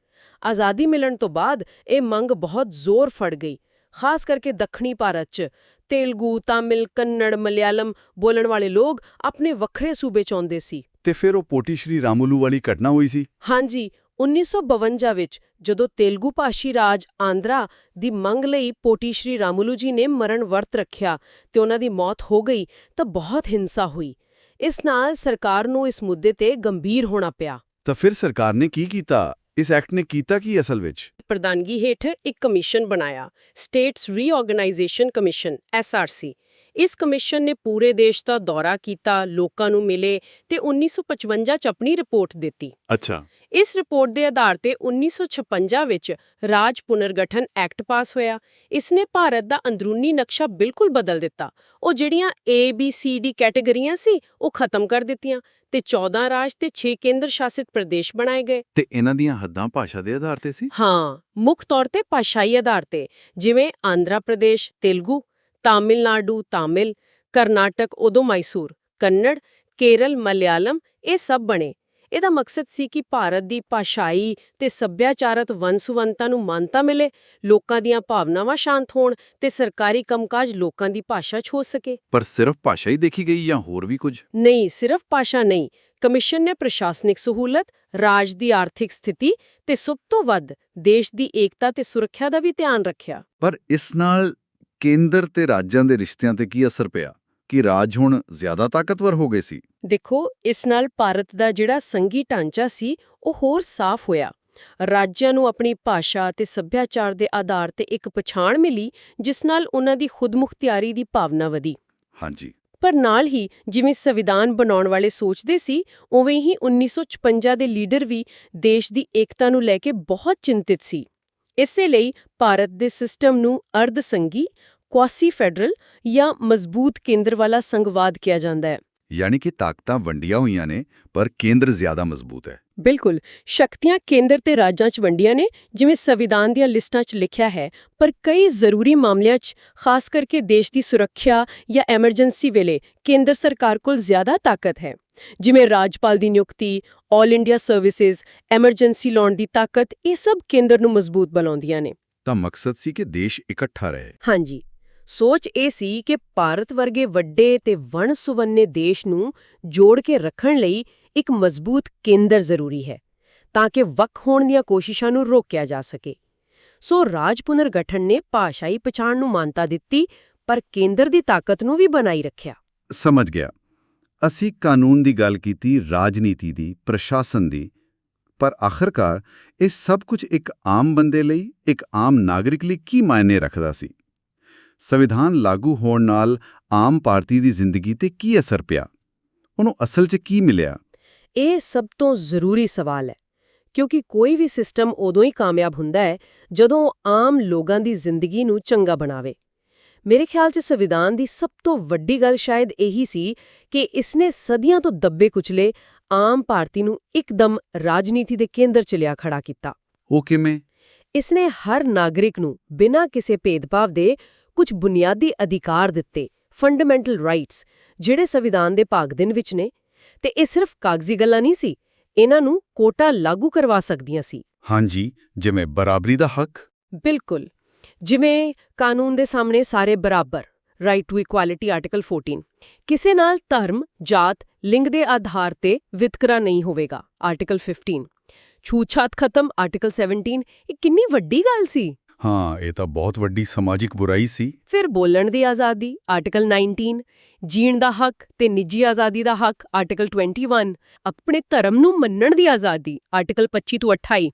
ਆਜ਼ਾਦੀ ਮਿਲਣ ਤੋਂ ਬਾਅਦ ਇਹ ਮੰਗ ਬਹੁਤ ਜ਼ੋਰ ਫੜ ਗਈ ਖਾਸ ਕਰਕੇ ਦੱਖਣੀ ਭਾਰਤ 'ਚ। ਤੇਲਗੂ ਤਾਮਿਲ ਕੰਨੜ ਮਲਿਆਲਮ ਬੋਲਣ ਵਾਲੇ ਲੋਕ ਆਪਣੇ ਵੱਖਰੇ ਸੂਬੇ ਚਾਹੁੰਦੇ ਸੀ। ਤੇ ਫਿਰ ਉਹ ਪੋਟੀ ਸ਼੍ਰੀ ਰਾਮੁਲੂ ਵਾਲੀ ਘਟਨਾ ਹੋਈ ਸੀ। ਹਾਂਜੀ 1952 ਵਿੱਚ ਜਦੋਂ ਤੇਲਗੂ ਭਾਸ਼ੀ ਰਾਜ ਆਂਧਰਾ ਦੀ ਮੰਗ ਲਈ ਪੋਟੀ ਸ਼੍ਰੀ ਰਾਮੁਲੂ ਜੀ ਨੇ ਮਰਨ ਵਰਤ ਰੱਖਿਆ ਤੇ ਉਹਨਾਂ ਦੀ ਮੌਤ ਹੋ ਗਈ ਤਾਂ ਬਹੁਤ ਹਿੰਸਾ ਹੋਈ। ਇਸ ਨਾਲ ਸਰਕਾਰ ਨੂੰ ਇਸ ਮੁੱਦੇ ਤੇ ਗੰਭੀਰ ਹੋਣਾ ਪਿਆ। ਤਾਂ ਫਿਰ ਸਰਕਾਰ ਨੇ ਕੀ ਕੀਤਾ? ਇਸ ਐਕਟ ਨੇ ਕੀਤਾ ਕੀ ਅਸਲ ਵਿੱਚ? ਪ੍ਰਧਾਨਗੀ ਹੇਠ ਇੱਕ ਕਮਿਸ਼ਨ ਬਣਾਇਆ ਸਟੇਟਸ ਰੀਆਰਗੇਨਾਈਜੇਸ਼ਨ ਕਮਿਸ਼ਨ ਐਸਆਰਸੀ ਇਸ ਕਮਿਸ਼ਨ ਨੇ ਪੂਰੇ ਦੇਸ਼ ਦਾ ਦੌਰਾ ਕੀਤਾ ਲੋਕਾਂ ਨੂੰ ਮਿਲੇ ਤੇ 1955 ਚ ਆਪਣੀ ਰਿਪੋਰਟ ਦਿੱਤੀ। ਅੱਛਾ। ਇਸ ਰਿਪੋਰਟ ਦੇ ਆਧਾਰ ਤੇ 1956 ਵਿੱਚ ਰਾਜ ਪੁਨਰਗਠਨ ਐਕਟ ਪਾਸ ਹੋਇਆ। ਇਸ ਨੇ ਭਾਰਤ ਦਾ ਅੰਦਰੂਨੀ ਨਕਸ਼ਾ ਬਿਲਕੁਲ ਬਦਲ ਦਿੱਤਾ। ਉਹ ਜਿਹੜੀਆਂ A B C D ਕੈਟਾਗਰੀਆਂ ਸੀ ਉਹ ਖਤਮ ਕਰ ਦਿੱਤੀਆਂ ਤੇ 14 ਰਾਜ ਤੇ 6 ਕੇਂਦਰ ਸ਼ਾਸਿਤ ਪ੍ਰਦੇਸ਼ ਬਣਾਏ ਗਏ। ਤੇ ਇਹਨਾਂ ਦੀਆਂ ਹੱਦਾਂ ਭਾਸ਼ਾ ਦੇ ਆਧਾਰ ਤੇ ਸੀ? ਹਾਂ ਮੁੱਖ ਤੌਰ ਤੇ ਭਾਸ਼ਾਈ ਆਧਾਰ ਤੇ। ਜਿਵੇਂ ਆਂਧਰਾ ਪ੍ਰਦੇਸ਼ ਤੇਲਗੂ ਤਾਮਿਲਨਾਡੂ ਤਾਮਿਲ ਕਰਨਾਟਕ ਉਦੋਂ ਮੈਸੂਰ ਕੰਨੜ ਕੇਰਲ ਮਲਿਆਲਮ ਇਹ ਸਭ ਬਣੇ। ਇਹਦਾ ਮਕਸਦ ਸੀ ਕਿ ਭਾਰਤ ਦੀ ਭਾਸ਼ਾਈ ਤੇ ਸੱਭਿਆਚਾਰਤ ਵੰਸੁਵੰਤਾ ਨੂੰ ਮਾਨਤਾ ਮਿਲੇ ਲੋਕਾਂ ਦੀਆਂ ਭਾਵਨਾਵਾਂ ਸ਼ਾਂਤ ਹੋਣ ਤੇ ਸਰਕਾਰੀ ਕੰਮਕਾਜ ਲੋਕਾਂ ਦੀ ਭਾਸ਼ਾ 'ਚ ਹੋ ਸਕੇ। ਪਰ ਸਿਰਫ ਭਾਸ਼ਾ ਹੀ ਦੇਖੀ ਗਈ ਜਾਂ ਹੋਰ ਵੀ ਕੁਝ? ਨਹੀਂ ਸਿਰਫ ਭਾਸ਼ਾ ਨਹੀਂ ਕਮਿਸ਼ਨ ਨੇ ਪ੍ਰਸ਼ਾਸਨਿਕ ਸਹੂਲਤ ਰਾਜ ਦੀ ਆਰਥਿਕ ਸਥਿਤੀ ਤੇ ਸਭ ਤੋਂ ਵੱਧ ਦੇਸ਼ ਦੀ ਏਕਤਾ ਤੇ ਸੁਰੱਖਿਆ ਦਾ ਵੀ ਧਿਆਨ ਰੱਖਿਆ। ਪਰ ਇਸ ਨਾਲ ਕੇਂਦਰ ਤੇ ਰਾਜਾਂ ਦੇ ਰਿਸ਼ਤਿਆਂ ਤੇ ਕੀ ਅਸਰ ਪਿਆ? ਕਿ ਰਾਜ ਹੁਣ ਜ਼ਿਆਦਾ ਤਾਕਤਵਰ ਹੋ ਗਏ ਸੀ। ਦੇਖੋ ਇਸ ਨਾਲ ਭਾਰਤ ਦਾ ਜਿਹੜਾ ਸੰਘੀ ਢਾਂਚਾ ਸੀ ਉਹ ਹੋਰ ਸਾਫ਼ ਹੋਇਆ। ਰਾਜਾਂ ਨੂੰ ਆਪਣੀ ਭਾਸ਼ਾ ਤੇ ਸੱਭਿਆਚਾਰ ਦੇ ਆਧਾਰ ਤੇ ਇੱਕ ਪਛਾਣ ਮਿਲੀ ਜਿਸ ਨਾਲ ਉਹਨਾਂ ਦੀ ਖੁਦਮੁਖਤਿਆਰੀ ਦੀ ਭਾਵਨਾ ਵਧੀ। ਹਾਂਜੀ। ਪਰ ਨਾਲ ਹੀ ਜਿਵੇਂ ਸੰਵਿਧਾਨ ਬਣਾਉਣ ਵਾਲੇ ਸੋਚਦੇ ਸੀ ਉਵੇਂ ਹੀ 1956 ਦੇ ਲੀਡਰ ਵੀ ਦੇਸ਼ ਦੀ ਏਕਤਾ ਨੂੰ ਲੈ ਕੇ ਬਹੁਤ ਚਿੰਤਿਤ ਸੀ। ਇਸੇ ਲਈ ਭਾਰਤ ਦੇ ਸਿਸਟਮ ਨੂੰ ਅਰਧ ਸੰਘੀ ਕੁਆਸੀ ਫੈਡਰਲ ਜਾਂ ਮਜ਼ਬੂਤ ਕੇਂਦਰ ਵਾਲਾ ਸੰਘਵਾਦ ਕਿਹਾ ਜਾਂਦਾ ਹੈ। ਯਾਨੀ ਕਿ ਤਾਕਤਾਂ ਵੰਡੀਆਂ ਹੋਈਆਂ ਨੇ ਪਰ ਕੇਂਦਰ ਜ਼ਿਆਦਾ ਮਜ਼ਬੂਤ ਹੈ। ਬਿਲਕੁਲ ਸ਼ਕਤੀਆਂ ਕੇਂਦਰ ਤੇ ਰਾਜਾਂ 'ਚ ਵੰਡੀਆਂ ਨੇ ਜਿਵੇਂ ਸੰਵਿਧਾਨ ਦੀਆਂ ਲਿਸਟਾਂ 'ਚ ਲਿਖਿਆ ਹੈ ਪਰ ਕਈ ਜ਼ਰੂਰੀ ਮਾਮਲਿਆਂ 'ਚ ਖਾਸ ਕਰਕੇ ਦੇਸ਼ ਦੀ ਸੁਰੱਖਿਆ ਜਾਂ ਐਮਰਜੈਂਸੀ ਵੇਲੇ ਕੇਂਦਰ ਸਰਕਾਰ ਕੋਲ ਜ਼ਿਆਦਾ ਤਾਕਤ ਹੈ। ਜਿਵੇਂ ਰਾਜਪਾਲ ਦੀ ਨਿਯੁਕਤੀ 올 ਇੰਡੀਆ ਸਰਵਿਸਿਜ਼ ਐਮਰਜੈਂਸੀ ਲਾਉਣ ਦੀ ਤਾਕਤ ਇਹ ਸਭ ਕੇਂਦਰ ਨੂੰ ਮਜ਼ਬੂਤ ਬਣਾਉਂਦੀਆਂ ਨੇ। ਤਾਂ ਮਕਸਦ ਸੀ ਕਿ ਦੇਸ਼ ਇਕੱਠਾ ਰਹੇ। ਹਾਂਜੀ। ਸੋਚ ਇਹ ਸੀ ਕਿ ਭਾਰਤ ਵਰਗੇ ਵੱਡੇ ਤੇ ਵਣ-ਸੁਵੰਨੇ ਦੇਸ਼ ਨੂੰ ਜੋੜ ਕੇ ਰੱਖਣ ਲਈ ਇੱਕ ਮਜ਼ਬੂਤ ਕੇਂਦਰ ਜ਼ਰੂਰੀ ਹੈ, ਤਾਂ ਕਿ ਵੱਖ ਹੋਣ ਦੀਆਂ ਕੋਸ਼ਿਸ਼ਾਂ ਨੂੰ ਰੋਕਿਆ ਜਾ ਸਕੇ। ਸੋ ਰਾਜ ਪੁਨਰਗਠਨ ਨੇ ਭਾਸ਼ਾਈ ਪਛਾਣ ਨੂੰ ਮਾਨਤਾ ਦਿੱਤੀ, ਪਰ ਕੇਂਦਰ ਦੀ ਤਾਕਤ ਨੂੰ ਵੀ ਬਣਾਈ ਰੱਖਿਆ। ਸਮਝ ਗਿਆ। ਅਸੀਂ ਕਾਨੂੰਨ ਦੀ ਗੱਲ ਕੀਤੀ, ਰਾਜਨੀਤੀ ਦੀ, ਪ੍ਰਸ਼ਾਸਨ ਦੀ, ਪਰ ਆਖਰਕਾਰ ਇਹ ਸਭ ਕੁਝ ਇੱਕ ਆਮ ਬੰਦੇ ਲਈ, ਇੱਕ ਆਮ ਨਾਗਰਿਕ ਲਈ ਕੀ ਮਾਇਨੇ ਰੱਖਦਾ ਸੀ? ਸੰਵਿਧਾਨ ਲਾਗੂ ਹੋਣ ਨਾਲ ਆਮ ਭਾਰਤੀ ਦੀ ਜ਼ਿੰਦਗੀ ਤੇ ਕੀ ਅਸਰ ਪਿਆ? ਉਹਨੂੰ ਅਸਲ 'ਚ ਕੀ ਮਿਲਿਆ? ਇਹ ਸਭ ਤੋਂ ਜ਼ਰੂਰੀ ਸਵਾਲ ਹੈ ਕਿਉਂਕਿ ਕੋਈ ਵੀ ਸਿਸਟਮ ਉਦੋਂ ਹੀ ਕਾਮਯਾਬ ਹੁੰਦਾ ਹੈ ਜਦੋਂ ਆਮ ਲੋਕਾਂ ਦੀ ਜ਼ਿੰਦਗੀ ਨੂੰ ਚੰਗਾ ਬਣਾਵੇ। ਮੇਰੇ ਖਿਆਲ 'ਚ ਸੰਵਿਧਾਨ ਦੀ ਸਭ ਤੋਂ ਵੱਡੀ ਗੱਲ ਸ਼ਾਇਦ ਇਹੀ ਸੀ ਕਿ ਇਸਨੇ ਸਦੀਆਂ ਤੋਂ ਦੱਬੇ ਕੁਚਲੇ ਆਮ ਭਾਰਤੀ ਨੂੰ ਇੱਕਦਮ ਰਾਜਨੀਤੀ ਦੇ ਕੇਂਦਰ 'ਚ ਲਿਆ ਖੜਾ ਕੀਤਾ। ਉਹ ਕਿਵੇਂ? ਇਸਨੇ ਹਰ ਨਾਗਰਿਕ ਨੂੰ ਬਿਨਾਂ ਕਿਸੇ ਭੇਦਭਾਵ ਦੇ ਕੁਝ ਬੁਨਿਆਦੀ ਅਧਿਕਾਰ ਦਿੱਤੇ ਫੰਡਾਮੈਂਟਲ ਰਾਈਟਸ ਜਿਹੜੇ ਸੰਵਿਧਾਨ ਦੇ ਭਾਗ ਦਿਨ ਵਿੱਚ ਨੇ। ਤੇ ਇਹ ਸਿਰਫ ਕਾਗਜ਼ੀ ਗੱਲਾਂ ਨਹੀਂ ਸੀ ਇਹਨਾਂ ਨੂੰ ਕੋਟਾ ਲਾਗੂ ਕਰਵਾ ਸਕਦੀਆਂ ਸੀ। ਹਾਂਜੀ ਜਿਵੇਂ ਬਰਾਬਰੀ ਦਾ ਹੱਕ। ਬਿਲਕੁਲ ਜਿਵੇਂ ਕਾਨੂੰਨ ਦੇ ਸਾਹਮਣੇ ਸਾਰੇ ਬਰਾਬਰ ਰਾਈਟ ਟੂ ਇਕੁਐਲਿਟੀ ਆਰਟੀਕਲ 14 ਕਿਸੇ ਨਾਲ ਧਰਮ ਜਾਤ ਲਿੰਗ ਦੇ ਆਧਾਰ ਤੇ ਵਿਤਕਰਾ ਨਹੀਂ ਹੋਵੇਗਾ ਆਰਟੀਕਲ 15 ਛੂਤ-ਛਾਤ ਖਤਮ ਆਰਟੀਕਲ 17 ਇਹ ਕਿੰਨੀ ਵੱਡੀ ਗੱਲ ਸੀ? ਹਾਂ, ਇਹ ਤਾਂ ਬਹੁਤ ਵੱਡੀ ਸਮਾਜਿਕ ਬੁਰਾਈ ਸੀ। ਫਿਰ ਬੋਲਣ ਦੀ ਆਜ਼ਾਦੀ ਆਰਟੀਕਲ 19 ਜੀਣ ਦਾ ਹੱਕ ਤੇ ਨਿੱਜੀ ਆਜ਼ਾਦੀ ਦਾ ਹੱਕ ਆਰਟੀਕਲ 21 ਆਪਣੇ ਧਰਮ ਨੂੰ ਮੰਨਣ ਦੀ ਆਜ਼ਾਦੀ ਆਰਟੀਕਲ 25 ਤੋਂ 28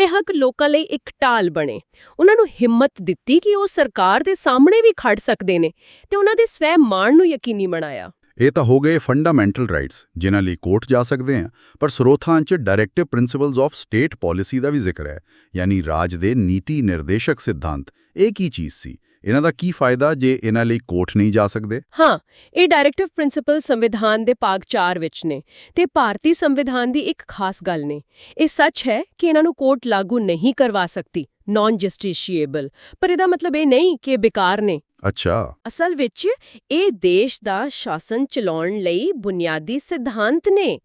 ਇਹ ਹੱਕ ਲੋਕਾਂ ਲਈ ਇੱਕ ਢਾਲ ਬਣੇ। ਉਹਨਾਂ ਨੂੰ ਹਿੰਮਤ ਦਿੱਤੀ ਕਿ ਉਹ ਸਰਕਾਰ ਦੇ ਸਾਹਮਣੇ ਵੀ ਖੜ ਸਕਦੇ ਨੇ ਤੇ ਉਹਨਾਂ ਦੇ ਸਵੈ ਮਾਣ ਨੂੰ ਯਕੀਨੀ ਬਣਾਇਆ। ਇਹ ਤਾਂ ਹੋ ਗਏ ਫੰਡਾਮੈਂਟਲ ਰਾਈਟਸ ਜਿਨ੍ਹਾਂ ਲਈ ਕੋਰਟ ਜਾ ਸਕਦੇ ਹਾਂ ਪਰ ਸਰੋਤਾਂ 'ਚ directive principles of state policy ਦਾ ਵੀ ਜ਼ਿਕਰ ਹੈ, ਯਾਨੀ ਰਾਜ ਦੇ ਨੀਤੀ ਨਿਰਦੇਸ਼ਕ ਸਿਧਾਂਤ। ਇਹ ਕੀ ਚੀਜ਼ ਸੀ? ਇਹਨਾਂ ਦਾ ਕੀ ਫਾਇਦਾ ਜੇ ਇਹਨਾਂ ਲਈ ਕੋਰਟ ਨਹੀਂ ਜਾ ਸਕਦੇ? ਹਾਂ, ਇਹ ਡਾਇਰੈਕਟਿਵ ਪ੍ਰਿੰਸੀਪਲ ਸੰਵਿਧਾਨ ਦੇ ਭਾਗ 4 ਵਿੱਚ ਨੇ ਤੇ ਭਾਰਤੀ ਸੰਵਿਧਾਨ ਦੀ ਇੱਕ ਖਾਸ ਗੱਲ ਨੇ। ਇਹ ਸੱਚ ਹੈ ਕਿ ਇਹਨਾਂ ਨੂੰ ਕੋਰਟ ਲਾਗੂ ਨਹੀਂ ਕਰਵਾ ਸਕਦੀ ਨਾਨ ਜਸਟਿਸ਼ੀਏਬਲ ਪਰ ਇਹਦਾ ਮਤਲਬ ਇਹ ਨਹੀਂ ਕਿ ਬੇਕਾਰ ਨੇ। ਅੱਛਾ। ਅਸਲ ਵਿੱਚ ਇਹ ਦੇਸ਼ ਦਾ ਸ਼ਾਸਨ ਚਲਾਉਣ ਲਈ ਬੁਨਿਆਦੀ ਸਿਧਾਂਤ ਨੇ।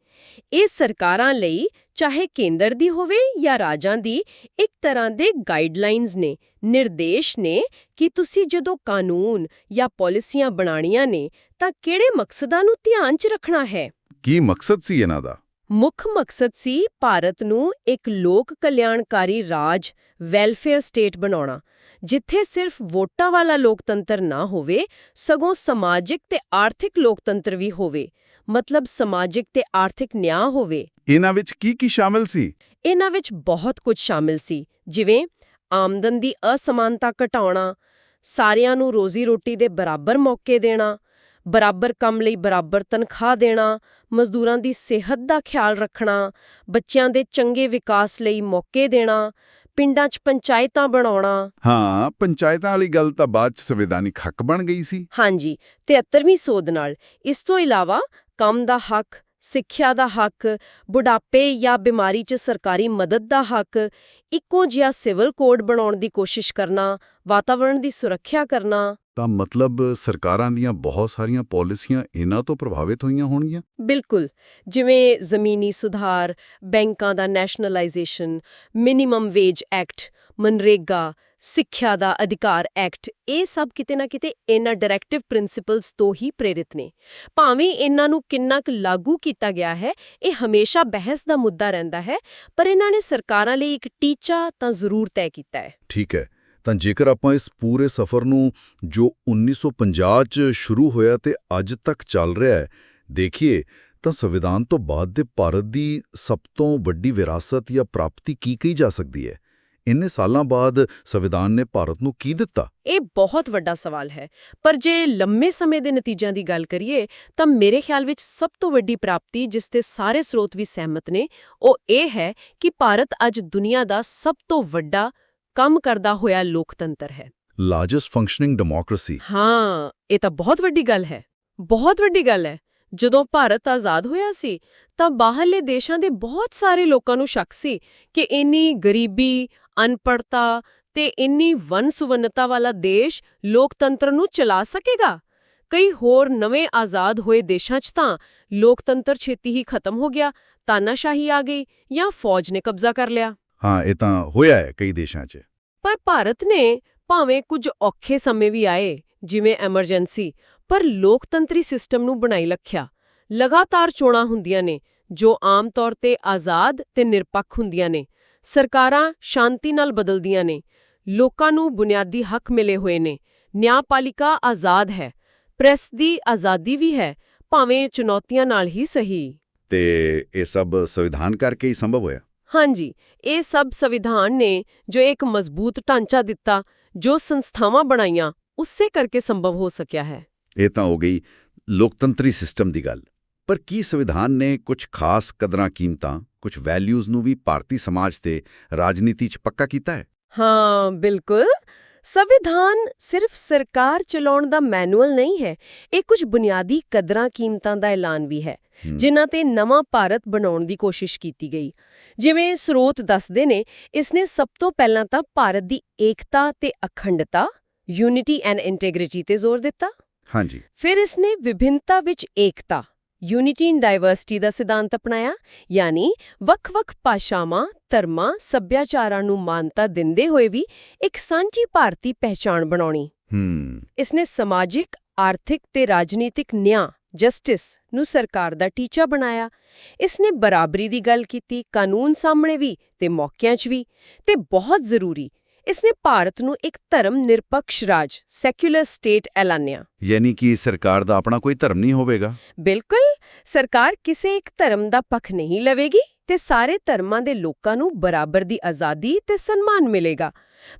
ਇਹ ਸਰਕਾਰਾਂ ਲਈ ਚਾਹੇ ਕੇਂਦਰ ਦੀ ਹੋਵੇ ਜਾਂ ਰਾਜਾਂ ਦੀ ਇੱਕ ਤਰ੍ਹਾਂ ਦੇ ਗਾਈਡਲਾਈਨਸ ਨੇ ਨਿਰਦੇਸ਼ ਨੇ ਕਿ ਤੁਸੀਂ ਜਦੋਂ ਕਾਨੂੰਨ ਜਾਂ ਪਾਲਿਸੀਆਂ ਬਣਾਉਣੀਆਂ ਨੇ ਤਾਂ ਕਿਹੜੇ ਮਕਸਦਾਂ ਨੂੰ ਧਿਆਨ 'ਚ ਰੱਖਣਾ ਹੈ? ਕੀ ਮਕਸਦ ਸੀ ਇਹਨਾਂ ਦਾ? ਮੁੱਖ ਮਕਸਦ ਸੀ ਭਾਰਤ ਨੂੰ ਇੱਕ ਲੋਕ ਕਲਿਆਣਕਾਰੀ ਰਾਜ ਵੈਲਫੇਅਰ ਸਟੇਟ ਬਣਾਉਣਾ। ਜਿੱਥੇ ਸਿਰਫ ਵੋਟਾਂ ਵਾਲਾ ਲੋਕਤੰਤਰ ਨਾ ਹੋਵੇ ਸਗੋਂ ਸਮਾਜਿਕ ਤੇ ਆਰਥਿਕ ਲੋਕਤੰਤਰ ਵੀ ਹੋਵੇ। ਮਤਲਬ ਸਮਾਜਿਕ ਤੇ ਆਰਥਿਕ ਨਿਆਂ ਹੋਵੇ। ਇਹਨਾਂ ਵਿੱਚ ਕੀ ਕੀ ਸ਼ਾਮਿਲ ਸੀ? ਇਹਨਾਂ ਵਿੱਚ ਬਹੁਤ ਕੁਝ ਸ਼ਾਮਿਲ ਸੀ। ਜਿਵੇਂ ਆਮਦਨ ਦੀ ਅਸਮਾਨਤਾ ਘਟਾਉਣਾ ਸਾਰਿਆਂ ਨੂੰ ਰੋਜ਼ੀ ਰੋਟੀ ਦੇ ਬਰਾਬਰ ਮੌਕੇ ਦੇਣਾ ਬਰਾਬਰ ਕੰਮ ਲਈ ਬਰਾਬਰ ਤਨਖਾਹ ਦੇਣਾ ਮਜ਼ਦੂਰਾਂ ਦੀ ਸਿਹਤ ਦਾ ਖਿਆਲ ਰੱਖਣਾ ਬੱਚਿਆਂ ਦੇ ਚੰਗੇ ਵਿਕਾਸ ਲਈ ਮੌਕੇ ਦੇਣਾ ਪਿੰਡਾਂ 'ਚ ਪੰਚਾਇਤਾਂ ਬਣਾਉਣਾ। ਹਾਂ ਪੰਚਾਇਤਾਂ ਵਾਲੀ ਗੱਲ ਤਾਂ ਬਾਅਦ 'ਚ ਸੰਵਿਧਾਨਿਕ ਹੱਕ ਬਣ ਗਈ ਸੀ। ਹਾਂਜੀ 73ਵੀਂ ਸੋਧ ਨਾਲ। ਇਸ ਤੋਂ ਇਲਾਵਾ ਕੰਮ ਦਾ ਹੱਕ ਸਿੱਖਿਆ ਦਾ ਹੱਕ ਬੁਢਾਪੇ ਜਾਂ ਬਿਮਾਰੀ 'ਚ ਸਰਕਾਰੀ ਮਦਦ ਦਾ ਹੱਕ ਇੱਕੋ ਜਿਹਾ ਸਿਵਲ ਕੋਡ ਬਣਾਉਣ ਦੀ ਕੋਸ਼ਿਸ਼ ਕਰਨਾ ਵਾਤਾਵਰਣ ਦੀ ਸੁਰੱਖਿਆ ਕਰਨਾ। ਤਾਂ ਮਤਲਬ ਸਰਕਾਰਾਂ ਦੀਆਂ ਬਹੁਤ ਸਾਰੀਆਂ ਪਾਲਿਸੀਆਂ ਇਹਨਾਂ ਤੋਂ ਪ੍ਰਭਾਵਿਤ ਹੋਈਆਂ ਹੋਣਗੀਆਂ? ਬਿਲਕੁਲ। ਜਿਵੇਂ ਜ਼ਮੀਨੀ ਸੁਧਾਰ ਬੈਂਕਾਂ ਦਾ nationalisation minimum wage act MNREGA ਸਿੱਖਿਆ ਦਾ ਅਧਿਕਾਰ ਐਕਟ, ਇਹ ਸਭ ਕਿਤੇ ਨਾ ਕਿਤੇ ਇਹਨਾਂ ਡਾਇਰੈਕਟਿਵ ਪ੍ਰਿੰਸੀਪਲਸ ਤੋਂ ਹੀ ਪ੍ਰੇਰਿਤ ਨੇ। ਭਾਵੇਂ ਇਹਨਾਂ ਨੂੰ ਕਿੰਨਾ ਕੁ ਲਾਗੂ ਕੀਤਾ ਗਿਆ ਹੈ, ਇਹ ਹਮੇਸ਼ਾ ਬਹਿਸ ਦਾ ਮੁੱਦਾ ਰਹਿੰਦਾ ਹੈ, ਪਰ ਇਹਨਾਂ ਨੇ ਸਰਕਾਰਾਂ ਲਈ ਇੱਕ ਟੀਚਾ ਤਾਂ ਜ਼ਰੂਰ ਤੈਅ ਕੀਤਾ ਹੈ। ਠੀਕ ਹੈ, ਤਾਂ ਜੇਕਰ ਆਪਾਂ ਇਸ ਪੂਰੇ ਸਫ਼ਰ ਨੂੰ ਜੋ 1950 ਚ ਸ਼ੁਰੂ ਹੋਇਆ ਤੇ ਅੱਜ ਤੱਕ ਚੱਲ ਰਿਹਾ ਹੈ, ਦੇਖੀਏ, ਤਾਂ ਸੰਵਿਧਾਨ ਤੋਂ ਬਾਅਦ ਦੇ ਭਾਰਤ ਦੀ ਸਭ ਤੋਂ ਵੱਡੀ ਵਿਰਾਸਤ ਜਾਂ ਪ੍ਰਾਪਤੀ ਕੀ ਕਹੀ ਜਾ ਸਕਦੀ ਹੈ? ਇੰਨੇ ਸਾਲਾਂ ਬਾਅਦ ਸੰਵਿਧਾਨ ਨੇ ਭਾਰਤ ਨੂੰ ਕੀ ਦਿੱਤਾ? ਇਹ ਬਹੁਤ ਵੱਡਾ ਸਵਾਲ ਹੈ। ਪਰ ਜੇ ਲੰਮੇ ਸਮੇਂ ਦੇ ਨਤੀਜਿਆਂ ਦੀ ਗੱਲ ਕਰੀਏ ਤਾਂ ਮੇਰੇ ਖਿਆਲ ਵਿੱਚ ਸਭ ਤੋਂ ਵੱਡੀ ਪ੍ਰਾਪਤੀ ਜਿਸ ਤੇ ਸਾਰੇ ਸਰੋਤ ਵੀ ਸਹਿਮਤ ਨੇ ਉਹ ਇਹ ਹੈ ਕਿ ਭਾਰਤ ਅੱਜ ਦੁਨੀਆ ਦਾ ਸਭ ਤੋਂ ਵੱਡਾ ਕੰਮ ਕਰਦਾ ਹੋਇਆ ਲੋਕਤੰਤਰ ਹੈ। ਲਾਰਜੈਸਟ ਫੰਕਸ਼ਨਿੰਗ ਡੈਮੋਕ੍ਰੇਸੀ ਹਾਂ ਇਹ ਤਾਂ ਬਹੁਤ ਵੱਡੀ ਗੱਲ ਹੈ। ਬਹੁਤ ਵੱਡੀ ਗੱਲ ਹੈ। ਜਦੋਂ ਭਾਰਤ ਆਜ਼ਾਦ ਹੋਇਆ ਸੀ ਤਾਂ ਬਾਹਰਲੇ ਦੇਸ਼ਾਂ ਦੇ ਬਹੁਤ ਸਾਰੇ ਲੋਕਾਂ ਨੂੰ ਸ਼ੱਕ ਸੀ ਕਿ ਇੰਨੀ ਗਰੀਬੀ ਅਨਪੜਤਾ ਤੇ ਇੰਨੀ ਵੰਨ-ਸੁਵੰਨਤਾ ਵਾਲਾ ਦੇਸ਼ ਲੋਕਤੰਤਰ ਨੂੰ ਚਲਾ ਸਕੇਗਾ? ਕਈ ਹੋਰ ਨਵੇਂ ਆਜ਼ਾਦ ਹੋਏ ਦੇਸ਼ਾਂ 'ਚ ਤਾਂ ਲੋਕਤੰਤਰ ਛੇਤੀ ਹੀ ਖਤਮ ਹੋ ਗਿਆ ਤਾਨਾਸ਼ਾਹੀ ਆ ਗਈ ਜਾਂ ਫੌਜ ਨੇ ਕਬਜ਼ਾ ਕਰ ਲਿਆ। ਹਾਂ ਇਹ ਤਾਂ ਹੋਇਆ ਹੈ ਕਈ ਦੇਸ਼ਾਂ 'ਚ। ਪਰ ਭਾਰਤ ਨੇ ਭਾਵੇਂ ਕੁਝ ਔਖੇ ਸਮੇਂ ਵੀ ਆਏ ਜਿਵੇਂ ਐਮਰਜੈਂਸੀ ਪਰ ਲੋਕਤੰਤਰੀ ਸਿਸਟਮ ਨੂੰ ਬਣਾਈ ਰੱਖਿਆ। ਲਗਾਤਾਰ ਚੋਣਾਂ ਹੁੰਦੀਆਂ ਨੇ ਜੋ ਆਮ ਤੌਰ ਤੇ ਆਜ਼ਾਦ ਤੇ ਨਿਰਪੱਖ ਹੁੰਦੀਆਂ ਨੇ। ਸਰਕਾਰਾਂ ਸ਼ਾਂਤੀ ਨਾਲ ਬਦਲਦੀਆਂ ਨੇ ਲੋਕਾਂ ਨੂੰ ਬੁਨਿਆਦੀ ਹੱਕ ਮਿਲੇ ਹੋਏ ਨੇ ਨਿਆਂਪਾਲਿਕਾ ਆਜ਼ਾਦ ਹੈ ਪ੍ਰੈਸ ਦੀ ਆਜ਼ਾਦੀ ਵੀ ਹੈ ਭਾਵੇਂ ਚੁਣੌਤੀਆਂ ਨਾਲ ਹੀ ਸਹੀ। ਤੇ ਇਹ ਸਭ ਸੰਵਿਧਾਨ ਕਰਕੇ ਹੀ ਸੰਭਵ ਹੋਇਆ? ਹਾਂਜੀ ਇਹ ਸਭ ਸੰਵਿਧਾਨ ਨੇ ਜੋ ਇੱਕ ਮਜ਼ਬੂਤ ਢਾਂਚਾ ਦਿੱਤਾ ਜੋ ਸੰਸਥਾਵਾਂ ਬਣਾਈਆਂ ਉਸੇ ਕਰਕੇ ਸੰਭਵ ਹੋ ਸਕਿਆ ਹੈ। ਇਹ ਤਾਂ ਹੋ ਗਈ ਲੋਕਤੰਤਰੀ ਸਿਸਟਮ ਦੀ ਗੱਲ। ਪਰ ਕੀ ਸੰਵਿਧਾਨ ਨੇ ਕੁਝ ਖਾਸ ਕਦਰਾਂ ਕੀਮਤਾਂ ਕੁਝ ਵੈਲਿਊਜ਼ ਨੂੰ ਵੀ ਭਾਰਤੀ ਸਮਾਜ ਤੇ ਰਾਜਨੀਤੀ 'ਚ ਪੱਕਾ ਕੀਤਾ ਹੈ? ਹਾਂ ਬਿਲਕੁਲ। ਸੰਵਿਧਾਨ ਸਿਰਫ ਸਰਕਾਰ ਚਲਾਉਣ ਦਾ ਮੈਨੂਅਲ ਨਹੀਂ ਹੈ ਇਹ ਕੁਝ ਬੁਨਿਆਦੀ ਕਦਰਾਂ ਕੀਮਤਾਂ ਦਾ ਐਲਾਨ ਵੀ ਹੈ ਜਿਨ੍ਹਾਂ ਤੇ ਨਵਾਂ ਭਾਰਤ ਬਣਾਉਣ ਦੀ ਕੋਸ਼ਿਸ਼ ਕੀਤੀ ਗਈ। ਜਿਵੇਂ ਸਰੋਤ ਦੱਸਦੇ ਨੇ ਇਸ ਨੇ ਸਭ ਤੋਂ ਪਹਿਲਾਂ ਤਾਂ ਭਾਰਤ ਦੀ ਏਕਤਾ ਤੇ ਅਖੰਡਤਾ ਯੂਨਿਟੀ ਐਂਡ ਇੰਟੈਗ੍ਰਿਟੀ ਤੇ ਜ਼ੋਰ ਦਿੱਤਾ। ਹਾਂਜੀ। ਫਿਰ ਇਸ ਨੇ ਵਿਭਿੰਨਤਾ ਵਿੱਚ ਏਕਤਾ ਯੂਨਿਟੀ ਇਨ ਡਾਈਵਰਸਿਟੀ ਦਾ ਸਿਧਾਂਤ ਅਪਣਾਇਆ ਯਾਨੀ ਵੱਖ-ਵੱਖ ਭਾਸ਼ਾਵਾਂ ਧਰਮਾਂ ਸੱਭਿਆਚਾਰਾਂ ਨੂੰ ਮਾਨਤਾ ਦਿੰਦੇ ਹੋਏ ਵੀ ਇੱਕ ਸਾਂਝੀ ਭਾਰਤੀ ਪਹਿਚਾਣ ਬਣਾਉਣੀ। ਹੂੰ। ਇਸ ਨੇ ਸਮਾਜਿਕ ਆਰਥਿਕ ਤੇ ਰਾਜਨੀਤਿਕ ਨਿਆਂ ਜਸਟਿਸ ਨੂੰ ਸਰਕਾਰ ਦਾ ਟੀਚਾ ਬਣਾਇਆ। ਇਸ ਨੇ ਬਰਾਬਰੀ ਦੀ ਗੱਲ ਕੀਤੀ ਕਾਨੂੰਨ ਸਾਹਮਣੇ ਵੀ ਤੇ ਮੌਕਿਆਂ 'ਚ ਵੀ ਤੇ ਬਹੁਤ ਜ਼ਰੂਰੀ ਇਸ ਨੇ ਭਾਰਤ ਨੂੰ ਇੱਕ ਧਰਮ ਨਿਰਪੱਖ ਰਾਜ ਸੈਕੂਲਰ ਸਟੇਟ ਐਲਾਨਿਆ। ਯਾਨੀ ਕਿ ਸਰਕਾਰ ਦਾ ਆਪਣਾ ਕੋਈ ਧਰਮ ਨਹੀਂ ਹੋਵੇਗਾ? ਬਿਲਕੁਲ! ਸਰਕਾਰ ਕਿਸੇ ਇੱਕ ਧਰਮ ਦਾ ਪੱਖ ਨਹੀਂ ਲਵੇਗੀ। ਤੇ ਸਾਰੇ ਧਰਮਾਂ ਦੇ ਲੋਕਾਂ ਨੂੰ ਬਰਾਬਰ ਦੀ ਆਜ਼ਾਦੀ ਤੇ ਸਨਮਾਨ ਮਿਲੇਗਾ।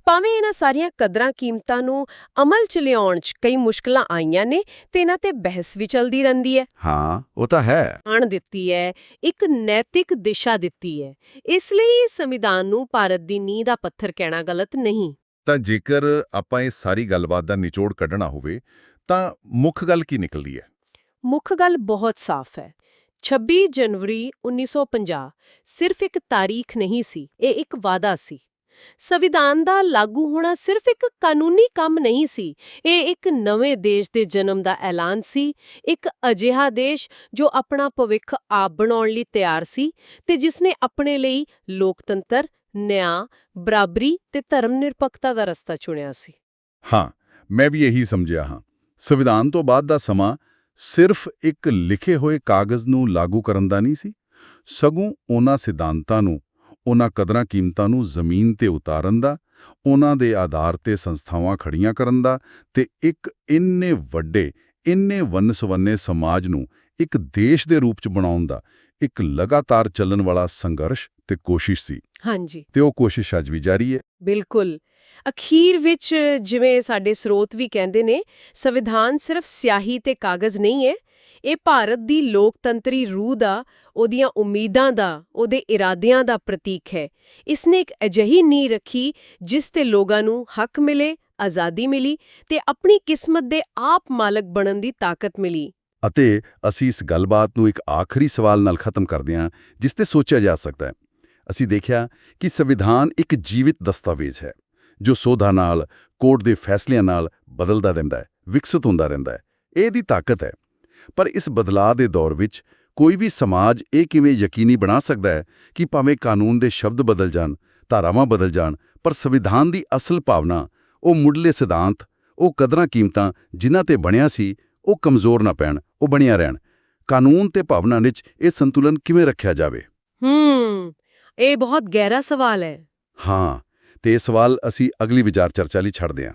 ਭਾਵੇਂ ਇਹਨਾਂ ਸਾਰੀਆਂ ਕਦਰਾਂ ਕੀਮਤਾਂ ਨੂੰ ਅਮਲ ਚ ਲਿਆਉਣ 'ਚ ਕਈ ਮੁਸ਼ਕਲਾਂ ਆਈਆਂ ਨੇ ਤੇ ਇਹਨਾਂ ਤੇ ਬਹਿਸ ਵੀ ਚੱਲਦੀ ਰਹਿੰਦੀ ਹੈ। ਹਾਂ ਉਹ ਤਾਂ ਹੈ। ਆਣ ਦਿੱਤੀ ਹੈ ਇੱਕ ਨੈਤਿਕ ਦਿਸ਼ਾ ਦਿੱਤੀ ਹੈ। ਇਸ ਲਈ ਸੰਵਿਧਾਨ ਨੂੰ ਭਾਰਤ ਦੀ ਨੀਂਹ ਦਾ ਪੱਥਰ ਕਹਿਣਾ ਗਲਤ ਨਹੀਂ। ਤਾਂ ਜੇਕਰ ਆਪਾਂ ਇਹ ਸਾਰੀ ਗੱਲਬਾਤ ਦਾ ਨਿਚੋੜ ਕੱਢਣਾ ਹੋਵੇ ਤਾਂ ਮੁੱਖ ਗੱਲ ਕੀ ਨਿਕਲਦੀ ਹੈ? ਮੁੱਖ ਗੱਲ ਬਹੁਤ ਸਾਫ਼ ਹੈ। 26 ਜਨਵਰੀ 1950 ਸਿਰਫ ਇੱਕ ਤਾਰੀਖ ਨਹੀਂ ਸੀ, ਇਹ ਇੱਕ ਵਾਅਦਾ ਸੀ। ਸੰਵਿਧਾਨ ਦਾ ਲਾਗੂ ਹੋਣਾ ਸਿਰਫ ਇੱਕ ਕਾਨੂੰਨੀ ਕੰਮ ਨਹੀਂ ਸੀ, ਇਹ ਇੱਕ ਨਵੇਂ ਦੇਸ਼ ਦੇ ਜਨਮ ਦਾ ਐਲਾਨ ਸੀ, ਇੱਕ ਅਜਿਹਾ ਦੇਸ਼ ਜੋ ਆਪਣਾ ਭਵਿੱਖ ਆਪ ਬਣਾਉਣ ਲਈ ਤਿਆਰ ਸੀ ਤੇ ਜਿਸ ਨੇ ਆਪਣੇ ਲਈ ਲੋਕਤੰਤਰ, ਨਿਆਂ, ਬਰਾਬਰੀ ਤੇ ਧਰਮ ਨਿਰਪੱਖਤਾ ਦਾ ਰਸਤਾ ਚੁਣਿਆ ਸੀ। ਹਾਂ, ਮੈਂ ਵੀ ਇਹੀ ਸਮਝਿਆ ਹਾਂ। ਸੰਵਿਧਾਨ ਤੋਂ ਬਾਅਦ ਦਾ ਸਮਾਂ ਸਿਰਫ ਇੱਕ ਲਿਖੇ ਹੋਏ ਕਾਗਜ਼ ਨੂੰ ਲਾਗੂ ਕਰਨ ਦਾ ਨਹੀਂ ਸੀ ਸਗੋਂ ਉਹਨਾਂ ਸਿਧਾਂਤਾਂ ਨੂੰ ਉਹਨਾਂ ਕਦਰਾਂ ਕੀਮਤਾਂ ਨੂੰ ਜ਼ਮੀਨ ਤੇ ਉਤਾਰਨ ਦਾ ਉਹਨਾਂ ਦੇ ਆਧਾਰ ਤੇ ਸੰਸਥਾਵਾਂ ਖੜੀਆਂ ਕਰਨ ਦਾ ਤੇ ਇੱਕ ਇੰਨੇ ਵੱਡੇ ਇੰਨੇ ਵੰਨ-ਸੁਵੰਨੇ ਸਮਾਜ ਨੂੰ ਇੱਕ ਦੇਸ਼ ਦੇ ਰੂਪ ਚ ਬਣਾਉਣ ਦਾ ਇੱਕ ਲਗਾਤਾਰ ਚੱਲਣ ਵਾਲਾ ਸੰਘਰਸ਼ ਤੇ ਕੋਸ਼ਿਸ਼ ਸੀ। ਹਾਂਜੀ। ਤੇ ਉਹ ਕੋਸ਼ਿਸ਼ ਅੱਜ ਵੀ ਜਾਰੀ ਹੈ। ਬਿਲਕੁਲ। ਅਖੀਰ ਵਿੱਚ ਜਿਵੇਂ ਸਾਡੇ ਸਰੋਤ ਵੀ ਕਹਿੰਦੇ ਨੇ, ਸੰਵਿਧਾਨ ਸਿਰਫ ਸਿਆਹੀ ਤੇ ਕਾਗਜ਼ ਨਹੀਂ ਹੈ, ਇਹ ਭਾਰਤ ਦੀ ਲੋਕਤੰਤਰੀ ਰੂਹ ਦਾ, ਉਹਦੀਆਂ ਉਮੀਦਾਂ ਦਾ, ਉਹਦੇ ਇਰਾਦਿਆਂ ਦਾ ਪ੍ਰਤੀਕ ਹੈ। ਇਸ ਨੇ ਇੱਕ ਅਜਿਹੀ ਨੀਂਹ ਰੱਖੀ ਜਿਸ ਤੇ ਲੋਕਾਂ ਨੂੰ ਹੱਕ ਮਿਲੇ, ਆਜ਼ਾਦੀ ਮਿਲੀ ਤੇ ਆਪਣੀ ਕਿਸਮਤ ਦੇ ਆਪ ਮਾਲਕ ਬਣਨ ਦੀ ਤਾਕਤ ਮਿਲੀ। ਅਤੇ ਅਸੀਂ ਇਸ ਗੱਲਬਾਤ ਨੂੰ ਇੱਕ ਆਖਰੀ ਸਵਾਲ ਨਾਲ ਖਤਮ ਕਰਦੇ ਹਾਂ, ਜਿਸ ਤੇ ਸੋਚਿਆ ਜਾ ਸਕਦਾ ਹੈ। ਅਸੀਂ ਦੇਖਿਆ ਕਿ ਸੰਵਿਧਾਨ ਇੱਕ ਜੀਵਿਤ ਦਸਤਾਵੇਜ਼ ਹੈ। ਜੋ ਸੋਧਾਂ ਨਾਲ ਕੋਰਟ ਦੇ ਫੈਸਲਿਆਂ ਨਾਲ ਬਦਲਦਾ ਰਹਿੰਦਾ ਹੈ ਵਿਕਸਿਤ ਹੁੰਦਾ ਰਹਿੰਦਾ ਹੈ। ਇਹ ਦੀ ਤਾਕਤ ਹੈ। ਪਰ ਇਸ ਬਦਲਾਅ ਦੇ ਦੌਰ ਵਿੱਚ ਕੋਈ ਵੀ ਸਮਾਜ ਇਹ ਕਿਵੇਂ ਯਕੀਨੀ ਬਣਾ ਸਕਦਾ ਹੈ ਕਿ ਭਾਵੇਂ ਕਾਨੂੰਨ ਦੇ ਸ਼ਬਦ ਬਦਲ ਜਾਣ ਧਾਰਾਵਾਂ ਬਦਲ ਜਾਣ ਪਰ ਸੰਵਿਧਾਨ ਦੀ ਅਸਲ ਭਾਵਨਾ ਉਹ ਮੁੱਢਲੇ ਸਿਧਾਂਤ ਉਹ ਕਦਰਾਂ ਕੀਮਤਾਂ ਜਿਨ੍ਹਾਂ ਤੇ ਬਣਿਆ ਸੀ ਉਹ ਕਮਜ਼ੋਰ ਨਾ ਪੈਣ ਉਹ ਬਣਿਆ ਰਹਿਣ। ਕਾਨੂੰਨ ਤੇ ਭਾਵਨਾ ਵਿੱਚ ਇਹ ਸੰਤੁਲਨ ਕਿਵੇਂ ਰੱਖਿਆ ਜਾਵੇ? ਹੂੰ ਇਹ ਬਹੁਤ ਗਹਿਰਾ ਸਵਾਲ ਹੈ। ਹਾਂ। ਤੇ ਇਹ ਸਵਾਲ ਅਸੀਂ ਅਗਲੀ ਵਿਚਾਰ ਚਰਚਾ ਲਈ ਛੱਡਦੇ ਹਾਂ